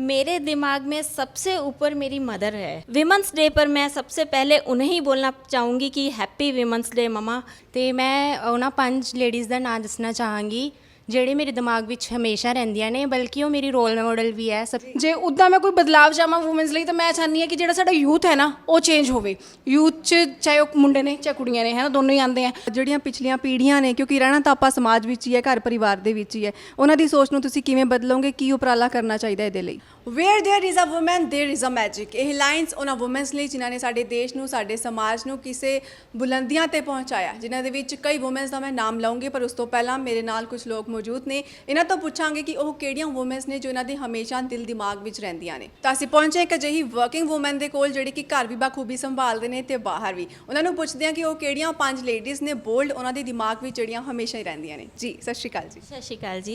मेरे दिमाग में सबसे ऊपर मेरी मदर है विमेंस डे पर मैं सबसे पहले उन्हें ही बोलना चाहूँगी कि हैप्पी विमेंस डे ममा ਤੇ ਮੈਂ ਉਹਨਾਂ ਪੰਜ ਲੇਡੀਜ਼ ਦਾ ਨਾਮ ਦੱਸਣਾ ਚਾਹਾਂਗੀ ਜਿਹੜੇ ਮੇਰੇ ਦਿਮਾਗ ਵਿੱਚ ਹਮੇਸ਼ਾ ਰਹਿੰਦੀਆਂ ਨੇ ਬਲਕਿ ਉਹ ਮੇਰੀ ਰੋਲ ਮਾਡਲ ਵੀ ਹੈ ਸਭ ਜੇ ਉਦਾਂ ਮੈਂ ਕੋਈ ਬਦਲਾਵ ਚਾਹਾਂ ਵੂਮਨਸ ਲਈ ਤਾਂ ਮੈਂ ਚਾਹੁੰਦੀ ਹਾਂ ਕਿ ਜਿਹੜਾ ਸਾਡਾ ਯੂਥ ਹੈ ਨਾ ਉਹ ਚੇਂਜ ਹੋਵੇ ਯੂਥ 'ਚ ਚਾਹੇ ਉਹ ਮੁੰਡੇ ਨੇ ਚਾਹੇ ਕੁੜੀਆਂ ਨੇ ਹੈ ਨਾ ਦੋਨੋਂ ਹੀ ਆਉਂਦੇ ਆ ਜਿਹੜੀਆਂ ਪਿਛਲੀਆਂ ਪੀੜ੍ਹੀਆਂ ਨੇ ਕਿਉਂਕਿ ਰਹਿਣਾ ਤਾਂ ਆਪਾਂ ਸਮਾਜ ਵਿੱਚ ਹੀ ਹੈ ਘਰ ਪਰਿਵਾਰ ਦੇ ਵਿੱਚ ਹੀ ਹੈ ਉਹਨਾਂ ਦੀ ਸੋਚ ਨੂੰ ਤੁਸੀਂ ਕਿਵੇਂ ਬਦਲੋਗੇ ਕੀ ਉਪਰਾਲਾ ਕਰਨਾ ਚਾਹੀਦਾ ਇਹਦੇ ਲਈ where there is a woman there is a magic ਇਹ ਲਾਈਨਸ ਉਹਨਾਂ ਵੂਮਨਸ ਲਈ ਜਿਨ੍ਹਾਂ ਨੇ ਸਾਡੇ ਦੇਸ਼ ਨੂੰ ਸਾਡੇ ਸਮਾਜ ਨੂੰ ਕਿਸੇ ਬੁਲੰਦੀਆਂ ਤੇ ਪਹੁੰਚਾਇਆ ਜਿਨ੍ਹਾਂ ਦੇ ਵਿੱਚ ਕਈ ਵੂਮਨਸ ਦਾ ਮੈਂ ਨਾਮ ਲਵਾਂਗੀ ਪਰ ਉਸ ਤੋਂ ਪਹਿਲਾਂ ਮੇਰੇ ਨਾਲ ਕੁਝ ਲੋਕ ਮੌਜੂਦ ਨੇ ਇਹਨਾਂ ਤੋਂ ਪੁੱਛਾਂਗੇ ਕਿ ਉਹ ਕਿਹੜੀਆਂ ਵੂਮਨਸ ਨੇ ਜੋ ਇਹਨਾਂ ਦੇ ਹਮੇਸ਼ਾ ਦਿਲ ਦਿਮਾਗ ਵਿੱਚ ਰਹਿੰਦੀਆਂ ਨੇ ਤਾਂ ਅਸੀਂ ਪਹੁੰਚੇ ਇੱਕ ਅਜਿਹੀ ਵਰਕਿੰਗ ਵੂਮਨ ਦੇ ਕੋਲ ਜਿਹੜੀ ਕਿ ਘਰ ਵੀ ਬਾਖੂਬੀ ਸੰਭਾਲਦੇ ਨੇ ਤੇ ਬਾਹਰ ਵੀ ਉਹਨਾਂ ਨੂੰ ਪੁੱਛਦੇ ਹਾਂ ਕਿ ਉਹ ਕਿਹੜੀਆਂ ਪੰਜ ਲੇਡੀਜ਼ ਨੇ ਬੋਲਡ ਉਹਨਾਂ ਦੇ ਦਿਮਾਗ ਵਿੱਚ ਜਿਹੜੀਆਂ ਹਮੇਸ਼ਾ ਹੀ ਰਹਿੰਦੀਆਂ ਨੇ ਜੀ ਸਤਿ ਸ਼੍ਰੀ ਅਕਾਲ ਜੀ सत श्रीकाल जी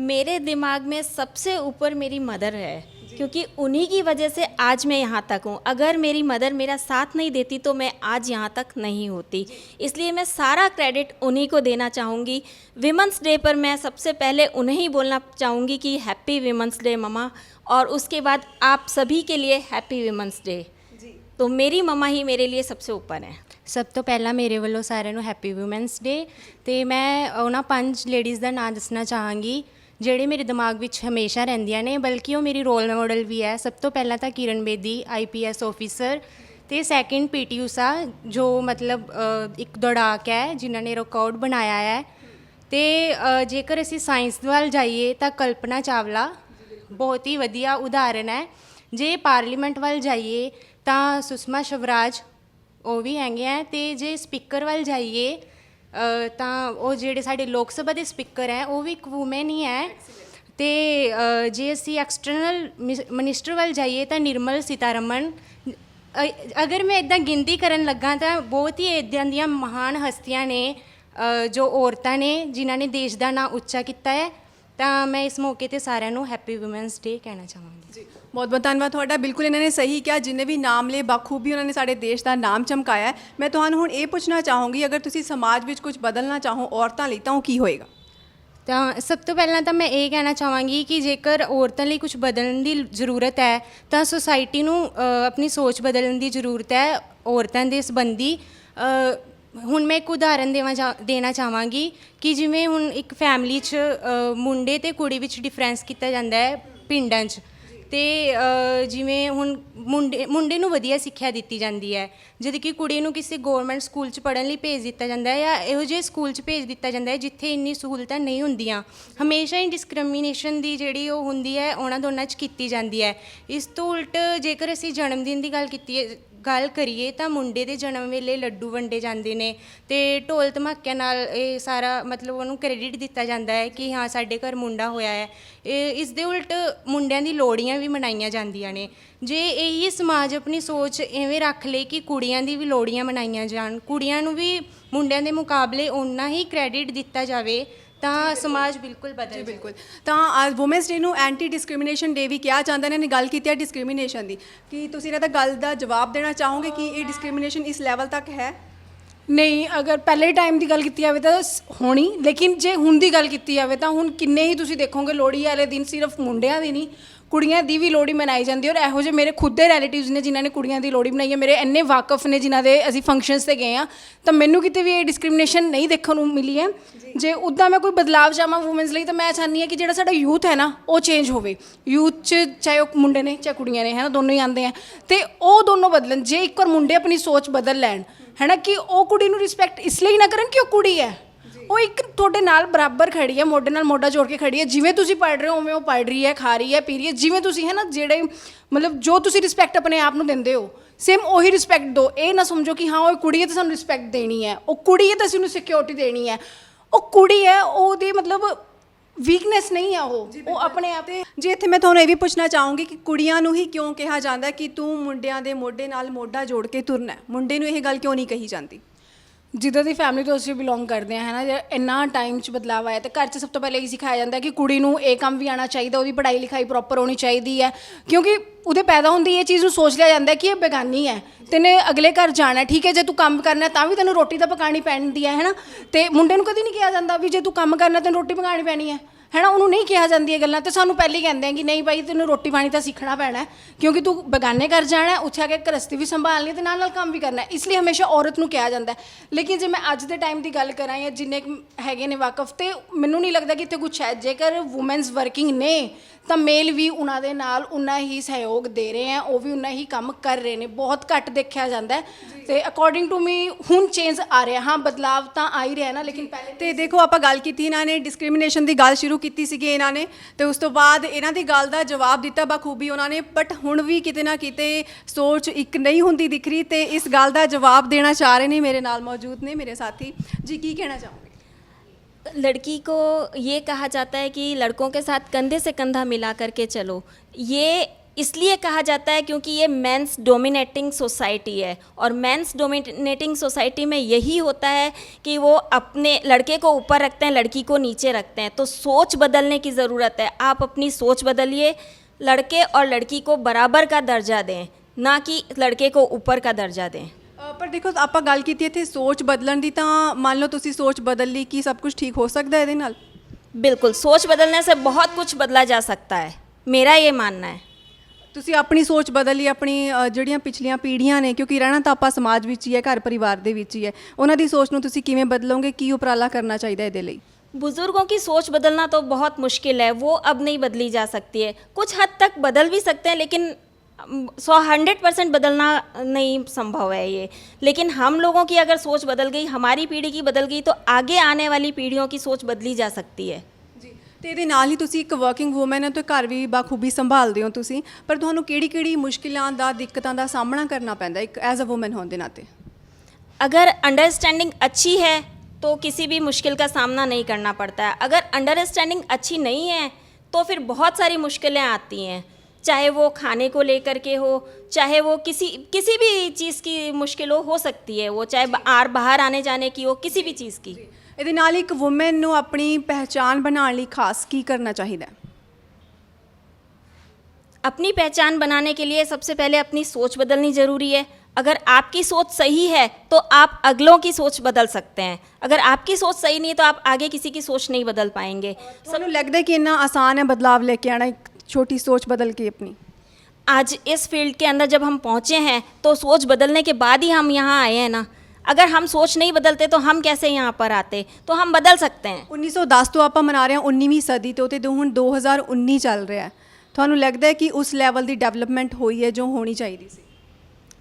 मेरे दिमाग में सबसे ऊपर मेरी मदर है क्योंकि उन्हीं की वजह से आज मैं यहाँ तक हूँ अगर मेरी मदर मेरा साथ नहीं देती तो मैं आज यहाँ तक नहीं होती इसलिए मैं सारा क्रेडिट उन्हीं को देना चाहूँगी विमेंस डे पर मैं सबसे पहले उन्हें ही बोलना चाहूँगी कि हैप्पी विमेंस डे ममा और उसके बाद आप सभी के लिए हैप्पी विमेंस डे तो मेरी ममा ही मेरे लिए सबसे ऊपर हैं ਸਭ ਤੋਂ ਪਹਿਲਾਂ ਮੇਰੇ ਵੱਲੋਂ ਸਾਰਿਆਂ ਨੂੰ ਹੈਪੀ ਔਮਨਸ ਡੇ ਤੇ ਮੈਂ ਉਹਨਾਂ ਪੰਜ ਲੇਡੀਜ਼ ਦਾ ਨਾਮ ਦੱਸਣਾ ਚਾਹਾਂਗੀ ਜਿਹੜੇ ਮੇਰੇ ਦਿਮਾਗ ਵਿੱਚ ਹਮੇਸ਼ਾ ਰਹਿੰਦੀਆਂ ਨੇ, ਬਲਕਿ ਉਹ ਮੇਰੀ ਰੋਲ ਮਾਡਲ ਵੀ ਹੈ। ਸਭ ਤੋਂ ਪਹਿਲਾਂ ਤਾਂ ਕਿਰਨ ਬੇਦੀ ਆਈਪੀਐਸ ਆਫੀਸਰ ਤੇ ਸੈਕਿੰਡ ਪੀਟੀ ਊਸ਼ਾ ਜੋ ਮਤਲਬ ਇੱਕ ਦੌੜਾਕ ਹੈ, ਜਿਨ੍ਹਾਂ ਨੇ ਰਿਕਾਰਡ ਬਣਾਇਆ ਹੈ। ਤੇ ਜੇਕਰ ਅਸੀਂ ਸਾਇੰਸ ਵੱਲ ਜਾਈਏ, ਤਾਂ ਕਲਪਨਾ ਚਾਵਲਾ ਬਹੁਤ ਹੀ ਵਧੀਆ ਉਦਾਹਰਨ ਹੈ। ਜੇ ਪਾਰਲੀਮੈਂਟ ਵੱਲ ਜਾਈਏ, ਤਾਂ ਸੁਸ਼ਮਾ ਸ਼ਵਰਾਜ, ਉਹ ਵੀ ਹੈਗੇ ਆ। ਤੇ ਜੇ ਸਪੀਕਰ ਵੱਲ ਜਾਈਏ ਤਾਂ ਉਹ ਜਿਹੜੇ ਸਾਡੇ ਲੋਕ ਸਭਾ ਦੇ ਸਪੀਕਰ ਹੈ, ਉਹ ਵੀ ਇੱਕ ਵੂਮਨ ਹੀ ਹੈ। ਤੇ ਜੇ ਅਸੀਂ ਐਕਸਟਰਨਲ ਮਿਨਿਸਟਰ ਵੱਲ ਜਾਈਏ ਤਾਂ ਨਿਰਮਲ ਸੀਤਾਰਮਨ, ਅ- ਅਗਰ ਮੈਂ ਇਦਾਂ ਗਿਣਤੀ ਕਰਨ ਲੱਗਾ ਤਾਂ ਬਹੁਤ ਹੀ ਇਦਾਂ ਦੀਆਂ ਮਹਾਨ ਹਸਤੀਆਂ ਨੇ ਜੋ ਔਰਤਾਂ ਨੇ, ਜਿਨ੍ਹਾਂ ਨੇ ਦੇਸ਼ ਦਾ ਨਾਂ ਉੱਚਾ ਕੀਤਾ ਹੈ। ਤਾਂ ਮੈਂ ਇਸ ਮੌਕੇ ਤੇ ਸਾਰਿਆਂ ਨੂੰ ਹੈਪੀ ਔਮਨਸ ਡੇ ਕਹਿਣਾ ਚਾਹਾਂਗੀ। ਜੀ ਬਹੁਤ ਬਹੁਤ ਧੰਨਵਾਦ ਤੁਹਾਡਾ। ਬਿਲਕੁਲ ਇਹਨਾਂ ਨੇ ਸਹੀ ਕਿਹਾ। ਜਿੰਨੇ ਵੀ ਨਾਮ ਲਏ ਬਾਖੂਬੀ ਉਹਨਾਂ ਨੇ ਸਾਡੇ ਦੇਸ਼ ਦਾ ਨਾਮ ਚਮਕਾਇਆ ਹੈ। ਮੈਂ ਤੁਹਾਨੂੰ ਹੁਣ ਇਹ ਪੁੱਛਣਾ ਚਾਹੂੰਗੀ ਅਗਰ ਤੁਸੀਂ ਸਮਾਜ ਵਿੱਚ ਕੁਝ ਬਦਲਣਾ ਚਾਹੋ ਔਰਤਾਂ ਲਈ ਤਾਂ ਉਹ ਕੀ ਹੋਏਗਾ? ਤਾਂ ਸਭ ਤੋਂ ਪਹਿਲਾਂ ਤਾਂ ਮੈਂ ਇਹ ਕਹਿਣਾ ਚਾਹਾਂਗੀ ਕਿ ਜੇਕਰ ਔਰਤਾਂ ਲਈ ਕੁਝ ਬਦਲਣ ਦੀ ਜ਼ਰੂਰਤ ਹੈ ਤਾਂ ਸੁਸਾਇਟੀ ਨੂੰ ਅ, ਆਪਣੀ ਸੋਚ ਬਦਲਣ ਦੀ ਜ਼ਰੂਰਤ ਹੈ ਔਰਤਾਂ ਦੇ ਸੰਬੰਧੀ। ਅ, ਹੁਣ ਮੈਂ ਇੱਕ ਉਦਾਹਰਨ ਦੇਵਾਂ ਚਾ- ਦੇਣਾ ਚਾਹਾਂਗੀ ਕਿ ਜਿਵੇਂ ਹੁਣ ਇੱਕ ਫੈਮਿਲੀ 'ਚ ਅ, ਮੁੰਡੇ ਤੇ ਕੁੜੀ ਵਿੱਚ ਡਿਫਰੈਂਸ ਕੀਤਾ ਜਾਂਦਾ ਹੈ ਪਿੰਡਾਂ 'ਚ। ਤੇ ਅ, ਜਿਵੇਂ ਹੁਣ ਮੁੰਡੇ ਮੁੰਡੇ ਨੂੰ ਵਧੀਆ ਸਿੱਖਿਆ ਦਿੱਤੀ ਜਾਂਦੀ ਹੈ। ਜਦ ਕਿ ਕੁੜੀ ਨੂੰ ਕਿਸੇ ਗਵਰਨਮੈਂਟ ਸਕੂਲ 'ਚ ਪੜ੍ਹਨ ਲਈ ਭੇਜ ਦਿੱਤਾ ਜਾਂਦਾ ਹੈ ਜਾਂ ਇਹੋ ਜਿਹੇ ਸਕੂਲ 'ਚ ਭੇਜ ਦਿੱਤਾ ਜਾਂਦਾ ਹੈ ਜਿੱਥੇ ਇੰਨੀ ਸਹੂਲਤਾਂ ਨਹੀਂ ਹੁੰਦੀਆਂ। ਹਮੇਸ਼ਾ ਹੀ ਡਿਸਕ੍ਰਿਮੀਨੇਸ਼ਨ ਦੀ ਜਿਹੜੀ ਉਹ ਹੁੰਦੀ ਹੈ ਉਹਨਾਂ ਦੋਨਾਂ 'ਚ ਕੀਤੀ ਜਾਂਦੀ ਹੈ। ਇਸ ਤੋਂ ਉਲਟ ਜੇਕਰ ਅਸੀਂ ਜਨਮ ਦਿਨ ਦੀ ਗੱਲ ਕੀਤੀ ਹੈ ਗੱਲ ਕਰੀਏ ਤਾਂ ਮੁੰਡੇ ਦੇ ਜਨਮ ਵੇਲੇ ਲੱਡੂ ਵੰਡੇ ਜਾਂਦੇ ਨੇ ਤੇ ਢੋਲ ਧਮਾਕਿਆਂ ਨਾਲ ਇਹ ਸਾਰਾ ਮਤਲਬ ਉਹਨੂੰ ਕ੍ਰੈਡਿਟ ਦਿੱਤਾ ਜਾਂਦਾ ਹੈ ਕਿ ਹਾਂ ਸਾਡੇ ਘਰ ਮੁੰਡਾ ਹੋਇਆ ਹੈ। ਇਹ ਇਸ ਦੇ ਉਲਟ ਮੁੰਡਿਆਂ ਦੀ ਲੋੜੀਆਂ ਵੀ ਮਨਾਈਆਂ ਜਾਂਦੀਆਂ ਨੇ। ਜੇ ਇਹੀ ਸਮਾਜ ਆਪਣੀ ਸੋਚ ਐਵੇਂ ਰੱਖ ਲੇ ਕਿ ਕੁੜੀਆਂ ਦੀ ਵੀ ਲੋੜੀਆਂ ਮਨਾਈਆਂ ਜਾਣ, ਕੁੜੀਆਂ ਨੂੰ ਵੀ ਮੁੰਡਿਆਂ ਦੇ ਮੁਕਾਬਲੇ ਓਨਾ ਹੀ ਕ੍ਰੈਡਿਟ ਦਿੱਤਾ ਜਾਵੇ ਤਾਂ ਸਮਾਜ ਬਿਲਕੁਲ ਬਦਲ ਜਾਵੇ। ਬਿਲਕੁਲ। ਤਾਂ ਅੱਜ ਵੂਮਨਸ ਡੇ ਨੂੰ ਐਂਟੀ ਡਿਸਕ੍ਰਿਮੀਨੇਸ਼ਨ ਡੇ ਵੀ ਕਿਹਾ ਜਾਂਦਾ ਇਹਨਾਂ ਨੇ ਗੱਲ ਕੀਤੀ ਹੈ ਡਿਸਕ੍ਰਿਮੀਨੇਸ਼ਨ ਦੀ। ਕੀ ਤੁਸੀਂ ਇਹਨਾਂ ਦਾ ਗੱਲ ਦਾ ਜਵਾਬ ਦੇਣਾ ਚਾਹੋਗੇ ਕਿ ਇਹ ਡਿਸਕ੍ਰਿਮੀਨੇਸ਼ਨ ਇਸ ਲੈਵਲ ਤੱਕ ਹੈ? ਨਹੀਂ ਅਗਰ ਪਹਿਲੇ ਟਾਈਮ ਦੀ ਗੱਲ ਕੀਤੀ ਜਾਵੇ ਤਾਂ ਹੋਣੀ ਲੇਕਿਨ ਜੇ ਹੁਣ ਦੀ ਗੱਲ ਕੀਤੀ ਜਾਵੇ ਤਾਂ ਹੁਣ ਕਿੰਨੇ ਹੀ ਤੁਸੀਂ ਦੇਖੋਗੇ ਲੋਹੜੀ ਵਾਲੇ ਦਿਨ ਸਿਰਫ ਮੁੰਡਿਆਂ ਦੀ ਨਹੀਂ ਕੁੜੀਆਂ ਦੀ ਵੀ ਲੋਹੜੀ ਮਨਾਈ ਜਾਂਦੀ ਔਰ ਇਹੋ ਜਿਹੇ ਮੇਰੇ ਖੁਦ ਦੇ ਰਿਲੇਟਿਵਸ ਨੇ ਜਿਨ੍ਹਾਂ ਨੇ ਕੁੜੀਆਂ ਦੀ ਲੋਹੜੀ ਮਨਾਈ ਹੈ ਮੇਰੇ ਇੰਨੇ ਵਾਕਫ ਨੇ ਜਿਨ੍ਹਾਂ ਦੇ ਅਸੀਂ ਫੰਕਸ਼ਨਸ ਤੇ ਗਏ ਆ ਤਾਂ ਮੈਨੂੰ ਕਿਤੇ ਵੀ ਇਹ ਡਿਸਕ੍ਰਿਮੀਨੇਸ਼ਨ ਨਹੀਂ ਦੇਖਣ ਨੂੰ ਮਿਲੀ ਹੈ। ਜੇ। ਉਦਾਂ ਮੈਂ ਕੋਈ ਬਦਲਾਵ ਚਾਹਾਂ ਵੂਮਨਸ ਲਈ ਤਾਂ ਮੈਂ ਚਾਹੁੰਦੀ ਹਾਂ ਕਿ ਜਿਹੜਾ ਸਾਡਾ ਯੂਥ ਹੈ ਨਾ ਉਹ ਚੇਂਜ ਹੋਵੇ। ਯੂਥ 'ਚ ਚਾਹੇ ਉਹ ਮੁੰਡੇ ਨੇ ਚਾਹੇ ਕੁੜੀਆਂ ਨੇ ਹੈ ਨਾ ਦੋਨੋਂ ਹੀ ਆਉਂਦੇ ਆ। ਤੇ ਉਹ ਦੋਨੋਂ ਬਦਲਣ ਜੇ ਇੱਕ ਵਾਰ ਮੁੰਡੇ ਆਪਣੀ ਸੋਚ ਬਦਲ ਲੈਣ ਹੈ ਨਾ ਕਿ ਉਹ ਕੁੜੀ ਨੂੰ ਰਿਸਪੈਕਟ ਇਸ ਲਈ ਨਾ ਕਰਨ ਕਿ ਉਹ ਕੁੜੀ ਹੈ। ਉਹ ਇੱਕ ਤੁਹਾਡੇ ਨਾਲ ਬਰਾਬਰ ਖੜੀ ਹੈ, ਮੋਢੇ ਨਾਲ ਮੋਢਾ ਜੋੜ ਕੇ ਖੜੀ ਹੈ। ਜਿਵੇਂ ਤੁਸੀਂ ਪੜ ਰਹੇ ਹੋ, ਉਵੇਂ ਉਹ ਪੜ ਰਹੀ ਹੈ, ਖਾ ਰਹੀ ਹੈ, ਪੀ ਰਹੀ ਹੈ। ਜਿਵੇਂ ਤੁਸੀਂ ਹੈ ਨਾ, ਜਿਹੜੇ ਮਤਲਬ ਜੋ ਤੁਸੀਂ ਰਿਸਪੈਕਟ ਆਪਣੇ ਆਪ ਨੂੰ ਦਿੰਦੇ ਹੋ ਸੇਮ ਉਹੀ ਰਿਸਪੈਕਟ ਦਿਓ ਇਹ ਨਾ ਸਮਝੋ ਕਿ ਹਾਂ, ਉਹ ਕੁੜੀ ਹੈ ਤਾਂ ਸਾਨੂੰ ਰਿਸਪੈਕਟ ਦੇਣੀ ਹੈ। ਉਹ ਕੁੜੀ ਹੈ ਤਾਂ ਅਸੀਂ ਉਹਨੂੰ ਸਿਕਿਉਰਿਟੀ ਦੇਣੀ ਹੈ। ਉਹ ਕੁੜੀ ਹੈ, ਉਹਦੀ ਮਤਲਬ ਵੀਕਨੈਸ ਨਹੀਂ ਹੈ ਉਹ। ਉਹ ਆਪਣੇ ਆਪ ਤੇ ਜੇ ਇੱਥੇ ਮੈਂ ਤੁਹਾਨੂੰ ਇਹ ਵੀ ਪੁੱਛਣਾ ਚਾਹੂੰਗੀ ਕਿ ਕੁੜੀਆਂ ਨੂੰ ਹੀ ਕਿਉਂ ਕਿਹਾ ਜਾਂਦਾ ਕਿ ਤੂੰ ਮੁੰਡਿਆਂ ਦੇ ਮੋਢੇ ਨਾਲ ਮੋਢਾ ਜੋੜ ਕੇ ਤੁਰਨਾ ਮੁੰਡੇ ਨੂੰ ਇਹ ਗੱਲ ਕਿਉਂ ਨਹੀਂ ਕਹੀ ਜਾਂਦੀ? ਜਿੱਦਾਂ ਦੀ ਫੈਮਿਲੀ ਤੋਂ ਅਸੀਂ ਬਿਲੋਂਗ ਕਰਦੇ ਹਾਂ ਹੈ ਨਾ ਇੰਨਾ ਟਾਈਮ 'ਚ ਬਦਲਾਅ ਆਇਆ, ਤੇ ਘਰ 'ਚ ਸਭ ਤੋਂ ਪਹਿਲੇ ਇਹ ਸਿਖਾਇਆ ਜਾਂਦਾ ਕਿ ਕੁੜੀ ਨੂੰ ਇਹ ਕੰਮ ਵੀ ਆਉਣਾ ਚਾਹੀਦਾ, ਉਹਦੀ ਪੜ੍ਹਾਈ ਲਿਖਾਈ ਪ੍ਰੋਪਰ ਹੋਣੀ ਚਾਹੀਦੀ ਹੈ, ਕਿਉਂਕਿ ਉਹਦੇ ਪੈਦਾ ਹੁੰਦੀ ਇਹ ਚੀਜ਼ ਨੂੰ ਸੋਚ ਲਿਆ ਜਾਂਦਾ ਕਿ ਇਹ ਬੇਗਾਨੀ ਹੈ, ਤੈਨੇ ਅਗਲੇ ਘਰ ਜਾਣਾ, ਠੀਕ ਹੈ, ਜੇ ਤੂੰ ਕੰਮ ਕਰਨਾ ਤਾਂ ਵੀ ਤੈਨੂੰ ਰੋਟੀ ਤਾਂ ਪਕਾਣੀ ਪੈਂਦੀ ਹੈ ਹੈ ਨਾ ਤੇ ਮੁੰਡੇ ਨੂੰ ਕਦੀ ਨਹੀਂ ਕਿਹਾ ਜਾਂਦਾ ਵੀ ਜੇ ਤੂੰ ਕੰਮ ਕਰਨਾ ਤੈਨੂੰ ਰੋਟੀ ਪਕਾਣੀ ਪੈਣੀ ਹੈ। ਹੈਨਾ ਉਹਨੂੰ ਨਹੀਂ ਕਿਹਾ ਜਾਂਦੀਆਂ ਗੱਲਾਂ ਤੇ ਸਾਨੂੰ ਪਹਿਲੇ ਕਹਿੰਦੇ ਆ ਕਿ ਨਹੀਂ ਭਾਈ ਤੈਨੂੰ ਰੋਟੀ ਪਾਣੀ ਤਾਂ ਸਿੱਖਣਾ ਪੈਣਾ ਹੈ, ਕਿਉਂਕਿ ਤੂੰ ਬਗਾਨੇ ਘਰ ਜਾਣਾ ਹੈ, ਉੱਥੇ ਆ ਕੇ ਗ੍ਰਸਤੀ ਵੀ ਸੰਭਾਲਣੀ ਤੇ ਨਾਲ ਨਾਲ ਕੰਮ ਵੀ ਕਰਨਾ ਹੈ। ਇਸ ਲਈ ਹਮੇਸ਼ਾ ਔਰਤ ਨੂੰ ਕਿਹਾ ਜਾਂਦਾ ਹੈ। ਲੇਕਿਨ ਜੇ ਮੈਂ ਅੱਜ ਦੇ ਟਾਈਮ ਦੀ ਗੱਲ ਕਰਾਂ ਜਾਂ ਜਿੰਨੇ ਕੁ ਹੈਗੇ ਨੇ ਵਾਕਫ ਤੇ ਮੈਨੂੰ ਨਹੀਂ ਲੱਗਦਾ ਕਿ ਇੱਥੇ ਕੁਝ ਹੈ। ਜੇਕਰ ਔਮਨਸ ਵਰਕਿੰਗ ਨੇ ਤਾਂ ਮੇਲ ਵੀ ਉਹਨਾਂ ਦੇ ਨਾਲ ਉਨਾ ਹੀ ਸਹਿਯੋਗ ਦੇ ਰਹੇ ਆ ਉਹ ਵੀ ਉਨਾ ਹੀ ਕੰਮ ਕਰ ਰਹੇ ਨੇ। ਬਹੁਤ ਘੱਟ ਦੇਖਿਆ ਜਾਂਦਾ ਹੈ ਤੇ ਅਕੋਰਡਿੰਗ ਟੂ ਮੀ ਹੁਣ ਚੇਂਜ ਆ ਰਿਹਾ। ਹਾਂ ਬਦਲਾਵ ਤਾਂ ਆ ਹੀ ਰਿਹਾ ਨਾ ਲੇਕਿਨ ਪਹਿਲੇ ਤੇ ਦੇਖੋ ਆਪਾਂ ਗੱਲ ਕੀਤੀ ਇਹਨਾਂ ਨੇ ਡਿਸਕ੍ਰਿਮੀਨੇਸ਼ਨ ਦੀ ਗੱਲ ਸ਼ੁਰੂ ਕੀਤੀ ਸੀਗੀ ਇਹਨਾਂ ਨੇ ਤੇ ਉਸ ਤੋਂ ਬਾਅਦ ਇਹਨਾਂ ਦੀ ਗੱਲ ਦਾ ਜਵਾਬ ਦਿੱਤਾ ਬਖੂਬੀ ਉਹਨਾਂ ਨੇ ਬਟ ਹੁਣ ਵੀ ਕਿਤੇ ਨਾ ਕਿਤੇ ਸੋਚ ਇੱਕ ਨਹੀਂ ਹੁੰਦੀ ਦਿਖ ਰਹੀ ਤੇ ਇਸ ਗੱਲ ਦਾ ਜਵਾਬ ਦੇਣਾ ਚਾਹ ਰਹੇ ਨੇ ਮੇਰੇ ਨਾਲ ਮੌਜੂਦ ਨੇ ਮੇਰੇ ਸਾਥੀ ਜੀ ਕੀ ਕਹਿਣਾ ਚਾਹੋਗੇ लड़की को ये कहा जाता है कि लड़कों के साथ कंधे से कंधा मिला करके चलो ये इसलिए कहा जाता है क्योंकि ये मेंस डोमिनेटिंग सोसाइटी है और मेंस डोमिनेटिंग सोसाइटी में यही होता है कि वो अपने लड़के को ऊपर रखते हैं लड़की को नीचे रखते हैं तो सोच बदलने की ज़रूरत है आप अपनी सोच बदलिए लड़के और लड़की को बराबर का दर्जा दें ना कि लड़के को ऊपर का दर्जा दें ਅ, ਪਰ ਦੇਖੋ ਆਪਾਂ ਗੱਲ ਕੀਤੀ ਇੱਥੇ ਸੋਚ ਬਦਲਣ ਦੀ ਤਾਂ ਮੰਨ ਲਓ ਤੁਸੀਂ ਸੋਚ ਬਦਲ ਲਈ ਕੀ ਸਭ ਕੁਝ ਠੀਕ ਹੋ ਸਕਦਾ ਹੈ ਇਹਦੇ ਨਾਲ बिल्कुल सोच बदलने से बहुत कुछ बदला जा सकता है मेरा ये मानना है ਤੁਸੀਂ ਆਪਣੀ ਸੋਚ ਬਦਲ ਲਈ ਆਪਣੀ ਅ, ਜਿਹੜੀਆਂ ਪਿਛਲੀਆਂ ਪੀੜ੍ਹੀਆਂ ਨੇ ਕਿਉਂਕਿ ਰਹਿਣਾ ਤਾਂ ਆਪਾਂ ਸਮਾਜ ਵਿੱਚ ਹੀ ਹੈ ਘਰ ਪਰਿਵਾਰ ਦੇ ਵਿੱਚ ਹੀ ਹੈ ਉਹਨਾਂ ਦੀ ਸੋਚ ਨੂੰ ਤੁਸੀਂ ਕਿਵੇਂ ਬਦਲੋਗੇ ਕੀ ਉਪਰਾਲਾ ਕਰਨਾ ਚਾਹੀਦਾ ਇਹਦੇ ਲਈ बुज़ुर्गों की सोच बदलना तो बहुत मुश्किल है वो अब नहीं बदली जा सकती है कुछ हद तक बदल भी सकते हैं लेकिन सौ हंड्रेड परसेंट बदलना नहीं संभव है ये लेकिन हम लोगों की अगर सोच बदल गई हमारी पीढ़ी की बदल गई तो आगे आने वाली पीढ़ियों की सोच बदली जा सकती है ਜੀ ਤੇ ਇਹਦੇ ਨਾਲ ਹੀ ਤੁਸੀਂ ਇੱਕ ਵਰਕਿੰਗ ਵੂਮਨ ਹੋ ਤੇ ਘਰ ਵੀ ਬਾਖੂਬੀ ਸੰਭਾਲਦੇ ਹੋ ਤੁਸੀਂ ਪਰ ਤੁਹਾਨੂੰ ਕਿਹੜੀ ਕਿਹੜੀ ਮੁਸ਼ਕਿਲਾਂ ਦਾ ਦਿੱਕਤਾਂ ਦਾ ਸਾਹਮਣਾ ਕਰਨਾ ਪੈਂਦਾ ਇੱਕ ਐਜ਼ ਅ ਵੂਮਨ ਹੋਣ ਦੇ ਨਾਤੇ अगर अंडरस्टैंडिंग अच्छी है तो किसी भी मुश्किल का सामना नहीं करना पड़ता है अगर अंडरस्टैंडिंग अच्छी नहीं है तो फिर बहुत सारी मुश्किलें आती हैं चाहे वो खाने को लेकर के हो चाहे वो किसी किसी भी चीज़ की मुश्किल हो हो सकती है वो चाहे आर बाहर आने जाने की हो किसी भी चीज़ की ਇਹਦੇ ਨਾਲ ਇੱਕ ਵੂਮਨ ਨੂੰ ਆਪਣੀ ਪਹਿਚਾਨ ਬਣਾਉਣ ਲਈ ਖਾਸ ਕੀ ਕਰਨਾ ਚਾਹੀਦਾ ਹੈ अपनी पहचान बनाने के लिए सबसे पहले अपनी सोच बदलनी ज़रूरी है अगर आपकी सोच सही है तो आप अगलों की सोच बदल सकते हैं अगर आपकी सोच सही नहीं है तो आप आगे किसी की सोच नहीं बदल पाएंगे ਤੁਹਾਨੂੰ ਲੱਗਦਾ ਹੈ ਕਿ ਇੰਨਾ ਆਸਾਨ ਹੈ ਬਦਲਾਵ ਲੈ ਕੇ ਆਣਾ ਇੱਕ ਛੋਟੀ ਸੋਚ ਬਦਲ ਕੇ ਆਪਣੀ आज इस फील्ड के अंदर जब हम पहुँचे हैं तो सोच बदलने के बाद ही हम यहाँ आए हैं ना अगर हम सोच नहीं बदलते तो हम कैसे यहाँ पर आते तो हम बदल सकते हैं 1910 ਤੋਂ ਆਪਾਂ ਮਨਾ ਰਹੇ ਹਾਂ 19ਵੀਂ ਸਦੀ ਤੋਂ ਤੇ ਦੋ ਹੁਣ 2019 ਚੱਲ ਰਿਹਾ ਹੈ ਤੁਹਾਨੂੰ ਲੱਗਦਾ ਹੈ ਕਿ ਉਸ ਲੈਵਲ ਦੀ ਡਿਵੈਲਪਮੈਂਟ ਹੋਈ ਹੈ ਜੋ ਹੋਣੀ ਚਾਹੀਦੀ ਸੀ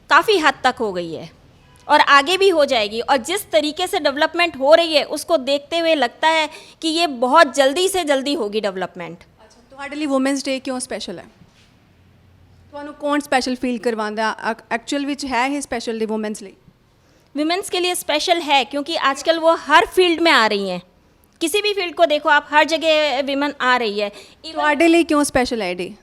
काफ़ी हद तक हो गई है और आगे भी हो जाएगी और जिस तरीके से डेवलपमेंट हो रही है उसको देखते हुए लगता है कि ये बहुत जल्दी से जल्दी होगी डेवलपमेंट ਅੱਛਾ ਤੁਹਾਡੇ ਲਈ ਔਮਨਸ ਡੇ ਕਿਉਂ ਸਪੈਸ਼ਲ ਹੈ ਤੁਹਾਨੂੰ ਕੌਣ ਸਪੈਸ਼ਲ ਫੀਲ ਕਰਵਾਉਂਦਾ ਐਕਚੁਅਲ ਵਿੱਚ ਹੈ ਇਹ ਸਪੈਸ਼ਲ ਡੇ ਔਮਨਸ ਲਈ विमेंस के लिए स्पेशल है क्योंकि आजकल वो हर फील्ड में आ रही हैं किसी भी फील्ड को देखो आप हर जगह विमेन आ रही है Even- ਤੁਹਾਡੇ ਲਈ ਕਿਉਂ ਸਪੈਸ਼ਲ ਹੈ ਡੇ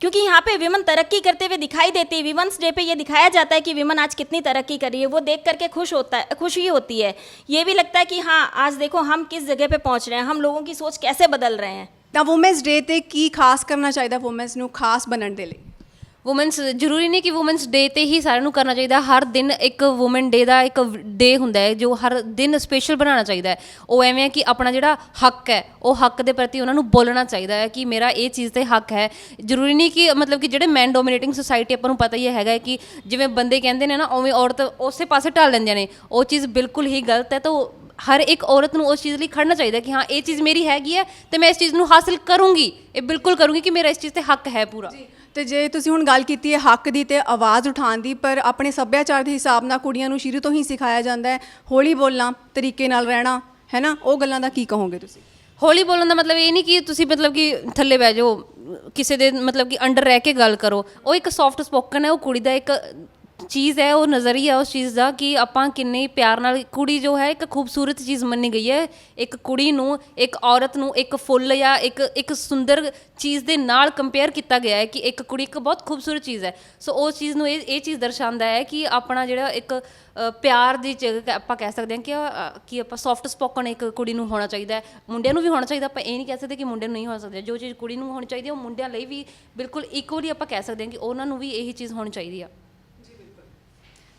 क्योंकि यहाँ पे विमन तरक्की करते हुए दिखाई देती है विमेंस डे पे ये दिखाया जाता है कि विमन आज कितनी तरक्की कर रही है वो देख करके खुश होता है खुशी होती है ये भी लगता है कि हाँ आज देखो हम किस जगह पे पहुँच रहे हैं हम लोगों की सोच कैसे बदल रहे हैं ਤਾਂ ਔਮਨਸ ਡੇ ਤੇ ਕੀ ਖਾਸ ਕਰਨਾ ਚਾਹੀਦਾ ਔਮਨਸ ਨੂੰ ਖਾਸ ਬਣਨ ਦੇ ਲਈ ਵੂਮਨਸ ਜ਼ਰੂਰੀ ਨਹੀਂ ਕਿ ਵੂਮਨਸ ਡੇ ਤੇ ਹੀ ਸਾਰਿਆਂ ਨੂੰ ਕਰਨਾ ਚਾਹੀਦਾ। ਹਰ ਦਿਨ ਇੱਕ ਵੂਮਨ ਡੇ ਦਾ ਇੱਕ ਡੇ ਹੁੰਦਾ ਹੈ, ਜੋ ਹਰ ਦਿਨ ਸਪੈਸ਼ਲ ਬਣਾਉਣਾ ਚਾਹੀਦਾ ਹੈ। ਉਹ ਐਵੇਂ ਹੈ ਕਿ ਆਪਣਾ ਜਿਹੜਾ ਹੱਕ ਹੈ, ਉਹ ਹੱਕ ਦੇ ਪ੍ਰਤੀ ਉਹਨਾਂ ਨੂੰ ਬੋਲਣਾ ਚਾਹੀਦਾ ਹੈ ਕਿ ਮੇਰਾ ਇਹ ਚੀਜ਼ ਤੇ ਹੱਕ ਹੈ। ਜ਼ਰੂਰੀ ਨਹੀਂ ਕਿ ਮਤਲਬ ਕਿ ਜਿਹੜੇ ਮੈਨ ਡੋਮੀਨੇਟਿੰਗ ਸੋਸਾਇਟੀ ਆਪਾਂ ਨੂੰ ਪਤਾ ਹੀ ਹੈਗਾ ਕਿ ਜਿਵੇਂ ਬੰਦੇ ਕਹਿੰਦੇ ਨੇ ਨਾ, ਉਵੇਂ ਔਰਤ ਉਸੇ ਪਾਸੇ ਢਲ ਲੈਂਦੀਆਂ ਨੇ। ਉਹ ਚੀਜ਼ ਬਿਲਕੁਲ ਹੀ ਗਲਤ ਹੈ, ਤਾਂ ਉਹ ਹਰ ਇੱਕ ਔਰਤ ਨੂੰ ਉਸ ਚੀਜ਼ ਲਈ ਖੜਨਾ ਚਾਹੀਦਾ ਕਿ ਹਾਂ, ਇਹ ਚੀਜ਼ ਮੇਰੀ ਹੈਗੀ ਹੈ ਤੇ ਮੈਂ ਇਸ ਚੀਜ਼ ਨੂੰ ਹਾਸਿਲ ਕਰੂੰਗੀ। ਇਹ ਬਿਲਕੁਲ ਕਰੂੰਗੀ ਕਿ ਮੇਰਾ ਇਸ ਚੀਜ਼ ਤੇ ਹੱਕ ਹੈ ਪੂਰਾ। ਤੇ ਜੇ ਤੁਸੀਂ ਹੁਣ ਗੱਲ ਕੀਤੀ ਹੈ ਹੱਕ ਦੀ ਤੇ ਆਵਾਜ਼ ਉਠਾਉਣ ਦੀ, ਪਰ ਆਪਣੇ ਸੱਭਿਆਚਾਰ ਦੇ ਹਿਸਾਬ ਨਾਲ ਕੁੜੀਆਂ ਨੂੰ ਸ਼ੁਰੂ ਤੋਂ ਹੀ ਸਿਖਾਇਆ ਜਾਂਦਾ ਹੈ, ਹੌਲੀ ਬੋਲਣਾ, ਤਰੀਕੇ ਨਾਲ ਰਹਿਣਾ, ਹੈ ਨਾ? ਉਹ ਗੱਲਾਂ ਦਾ ਕੀ ਕਹੋਗੇ ਤੁਸੀਂ? ਹੌਲੀ ਬੋਲਣ ਦਾ ਮਤਲਬ ਇਹ ਨਹੀਂ ਕਿ ਤੁਸੀਂ ਮਤਲਬ ਕਿ ਥੱਲੇ ਬਹਿ ਜਾਓ, ਕਿਸੇ ਦੇ ਮਤਲਬ ਕਿ ਅੰਡਰ ਰਹਿ ਕੇ ਗੱਲ ਕਰੋ। ਉਹ ਇੱਕ ਸੌਫਟ ਸਪੋਕਨ ਹੈ, ਉਹ ਕੁੜੀ ਦਾ ਇੱਕ ਚੀਜ਼ ਹੈ, ਉਹ ਨਜ਼ਰੀਆ ਉਸ ਚੀਜ਼ ਦਾ ਕਿ ਆਪਾਂ ਕਿੰਨੇ ਪਿਆਰ ਨਾਲ, ਕੁੜੀ ਜੋ ਹੈ, ਇੱਕ ਖੂਬਸੂਰਤ ਚੀਜ਼ ਮੰਨੀ ਗਈ ਹੈ। ਇੱਕ ਕੁੜੀ ਨੂੰ, ਇੱਕ ਔਰਤ ਨੂੰ, ਇੱਕ ਫੁੱਲ ਜਾਂ ਇੱਕ ਇੱਕ ਸੁੰਦਰ ਚੀਜ਼ ਦੇ ਨਾਲ ਕੰਪੇਅਰ ਕੀਤਾ ਗਿਆ ਹੈ ਕਿ ਇੱਕ ਕੁੜੀ ਇੱਕ ਬਹੁਤ ਖੂਬਸੂਰਤ ਚੀਜ਼ ਹੈ। ਸੋ ਉਸ ਚੀਜ਼ ਨੂੰ ਇਹ ਇਹ ਚੀਜ਼ ਦਰਸਾਉਂਦਾ ਹੈ ਕਿ ਆਪਣਾ ਜਿਹੜਾ ਇੱਕ ਪਿਆਰ ਦੀ ਜਗ੍ਹਾ ਆਪਾਂ ਕਹਿ ਸਕਦੇ ਹਾਂ ਕਿ ਕਿ ਆਪਾਂ ਸੌਫਟ ਸਪੋਕਨ ਇੱਕ ਕੁੜੀ ਨੂੰ ਹੋਣਾ ਚਾਹੀਦਾ ਹੈ। ਮੁੰਡਿਆਂ ਨੂੰ ਵੀ ਹੋਣਾ ਚਾਹੀਦਾ, ਆਪਾਂ ਇਹ ਨਹੀਂ ਕਹਿ ਸਕਦੇ ਕਿ ਮੁੰਡਿਆਂ ਨੂੰ ਨਹੀਂ ਹੋ ਸਕਦਾ। ਜੋ ਚੀਜ਼ ਕੁੜੀ ਨੂੰ ਹੋਣੀ ਚਾਹੀਦੀ ਹੈ, ਉਹ ਮੁੰਡਿਆਂ ਲਈ ਵੀ ਬਿਲਕੁਲ ਇਕੁਅਲੀ ਆਪਾਂ ਕਹਿ ਸਕਦੇ ਹਾਂ ਕਿ ਉਹਨਾਂ ਨੂੰ ਵੀ ਇਹੀ ਚੀਜ਼ ਹੋਣੀ ਚਾਹੀਦੀ ਆ।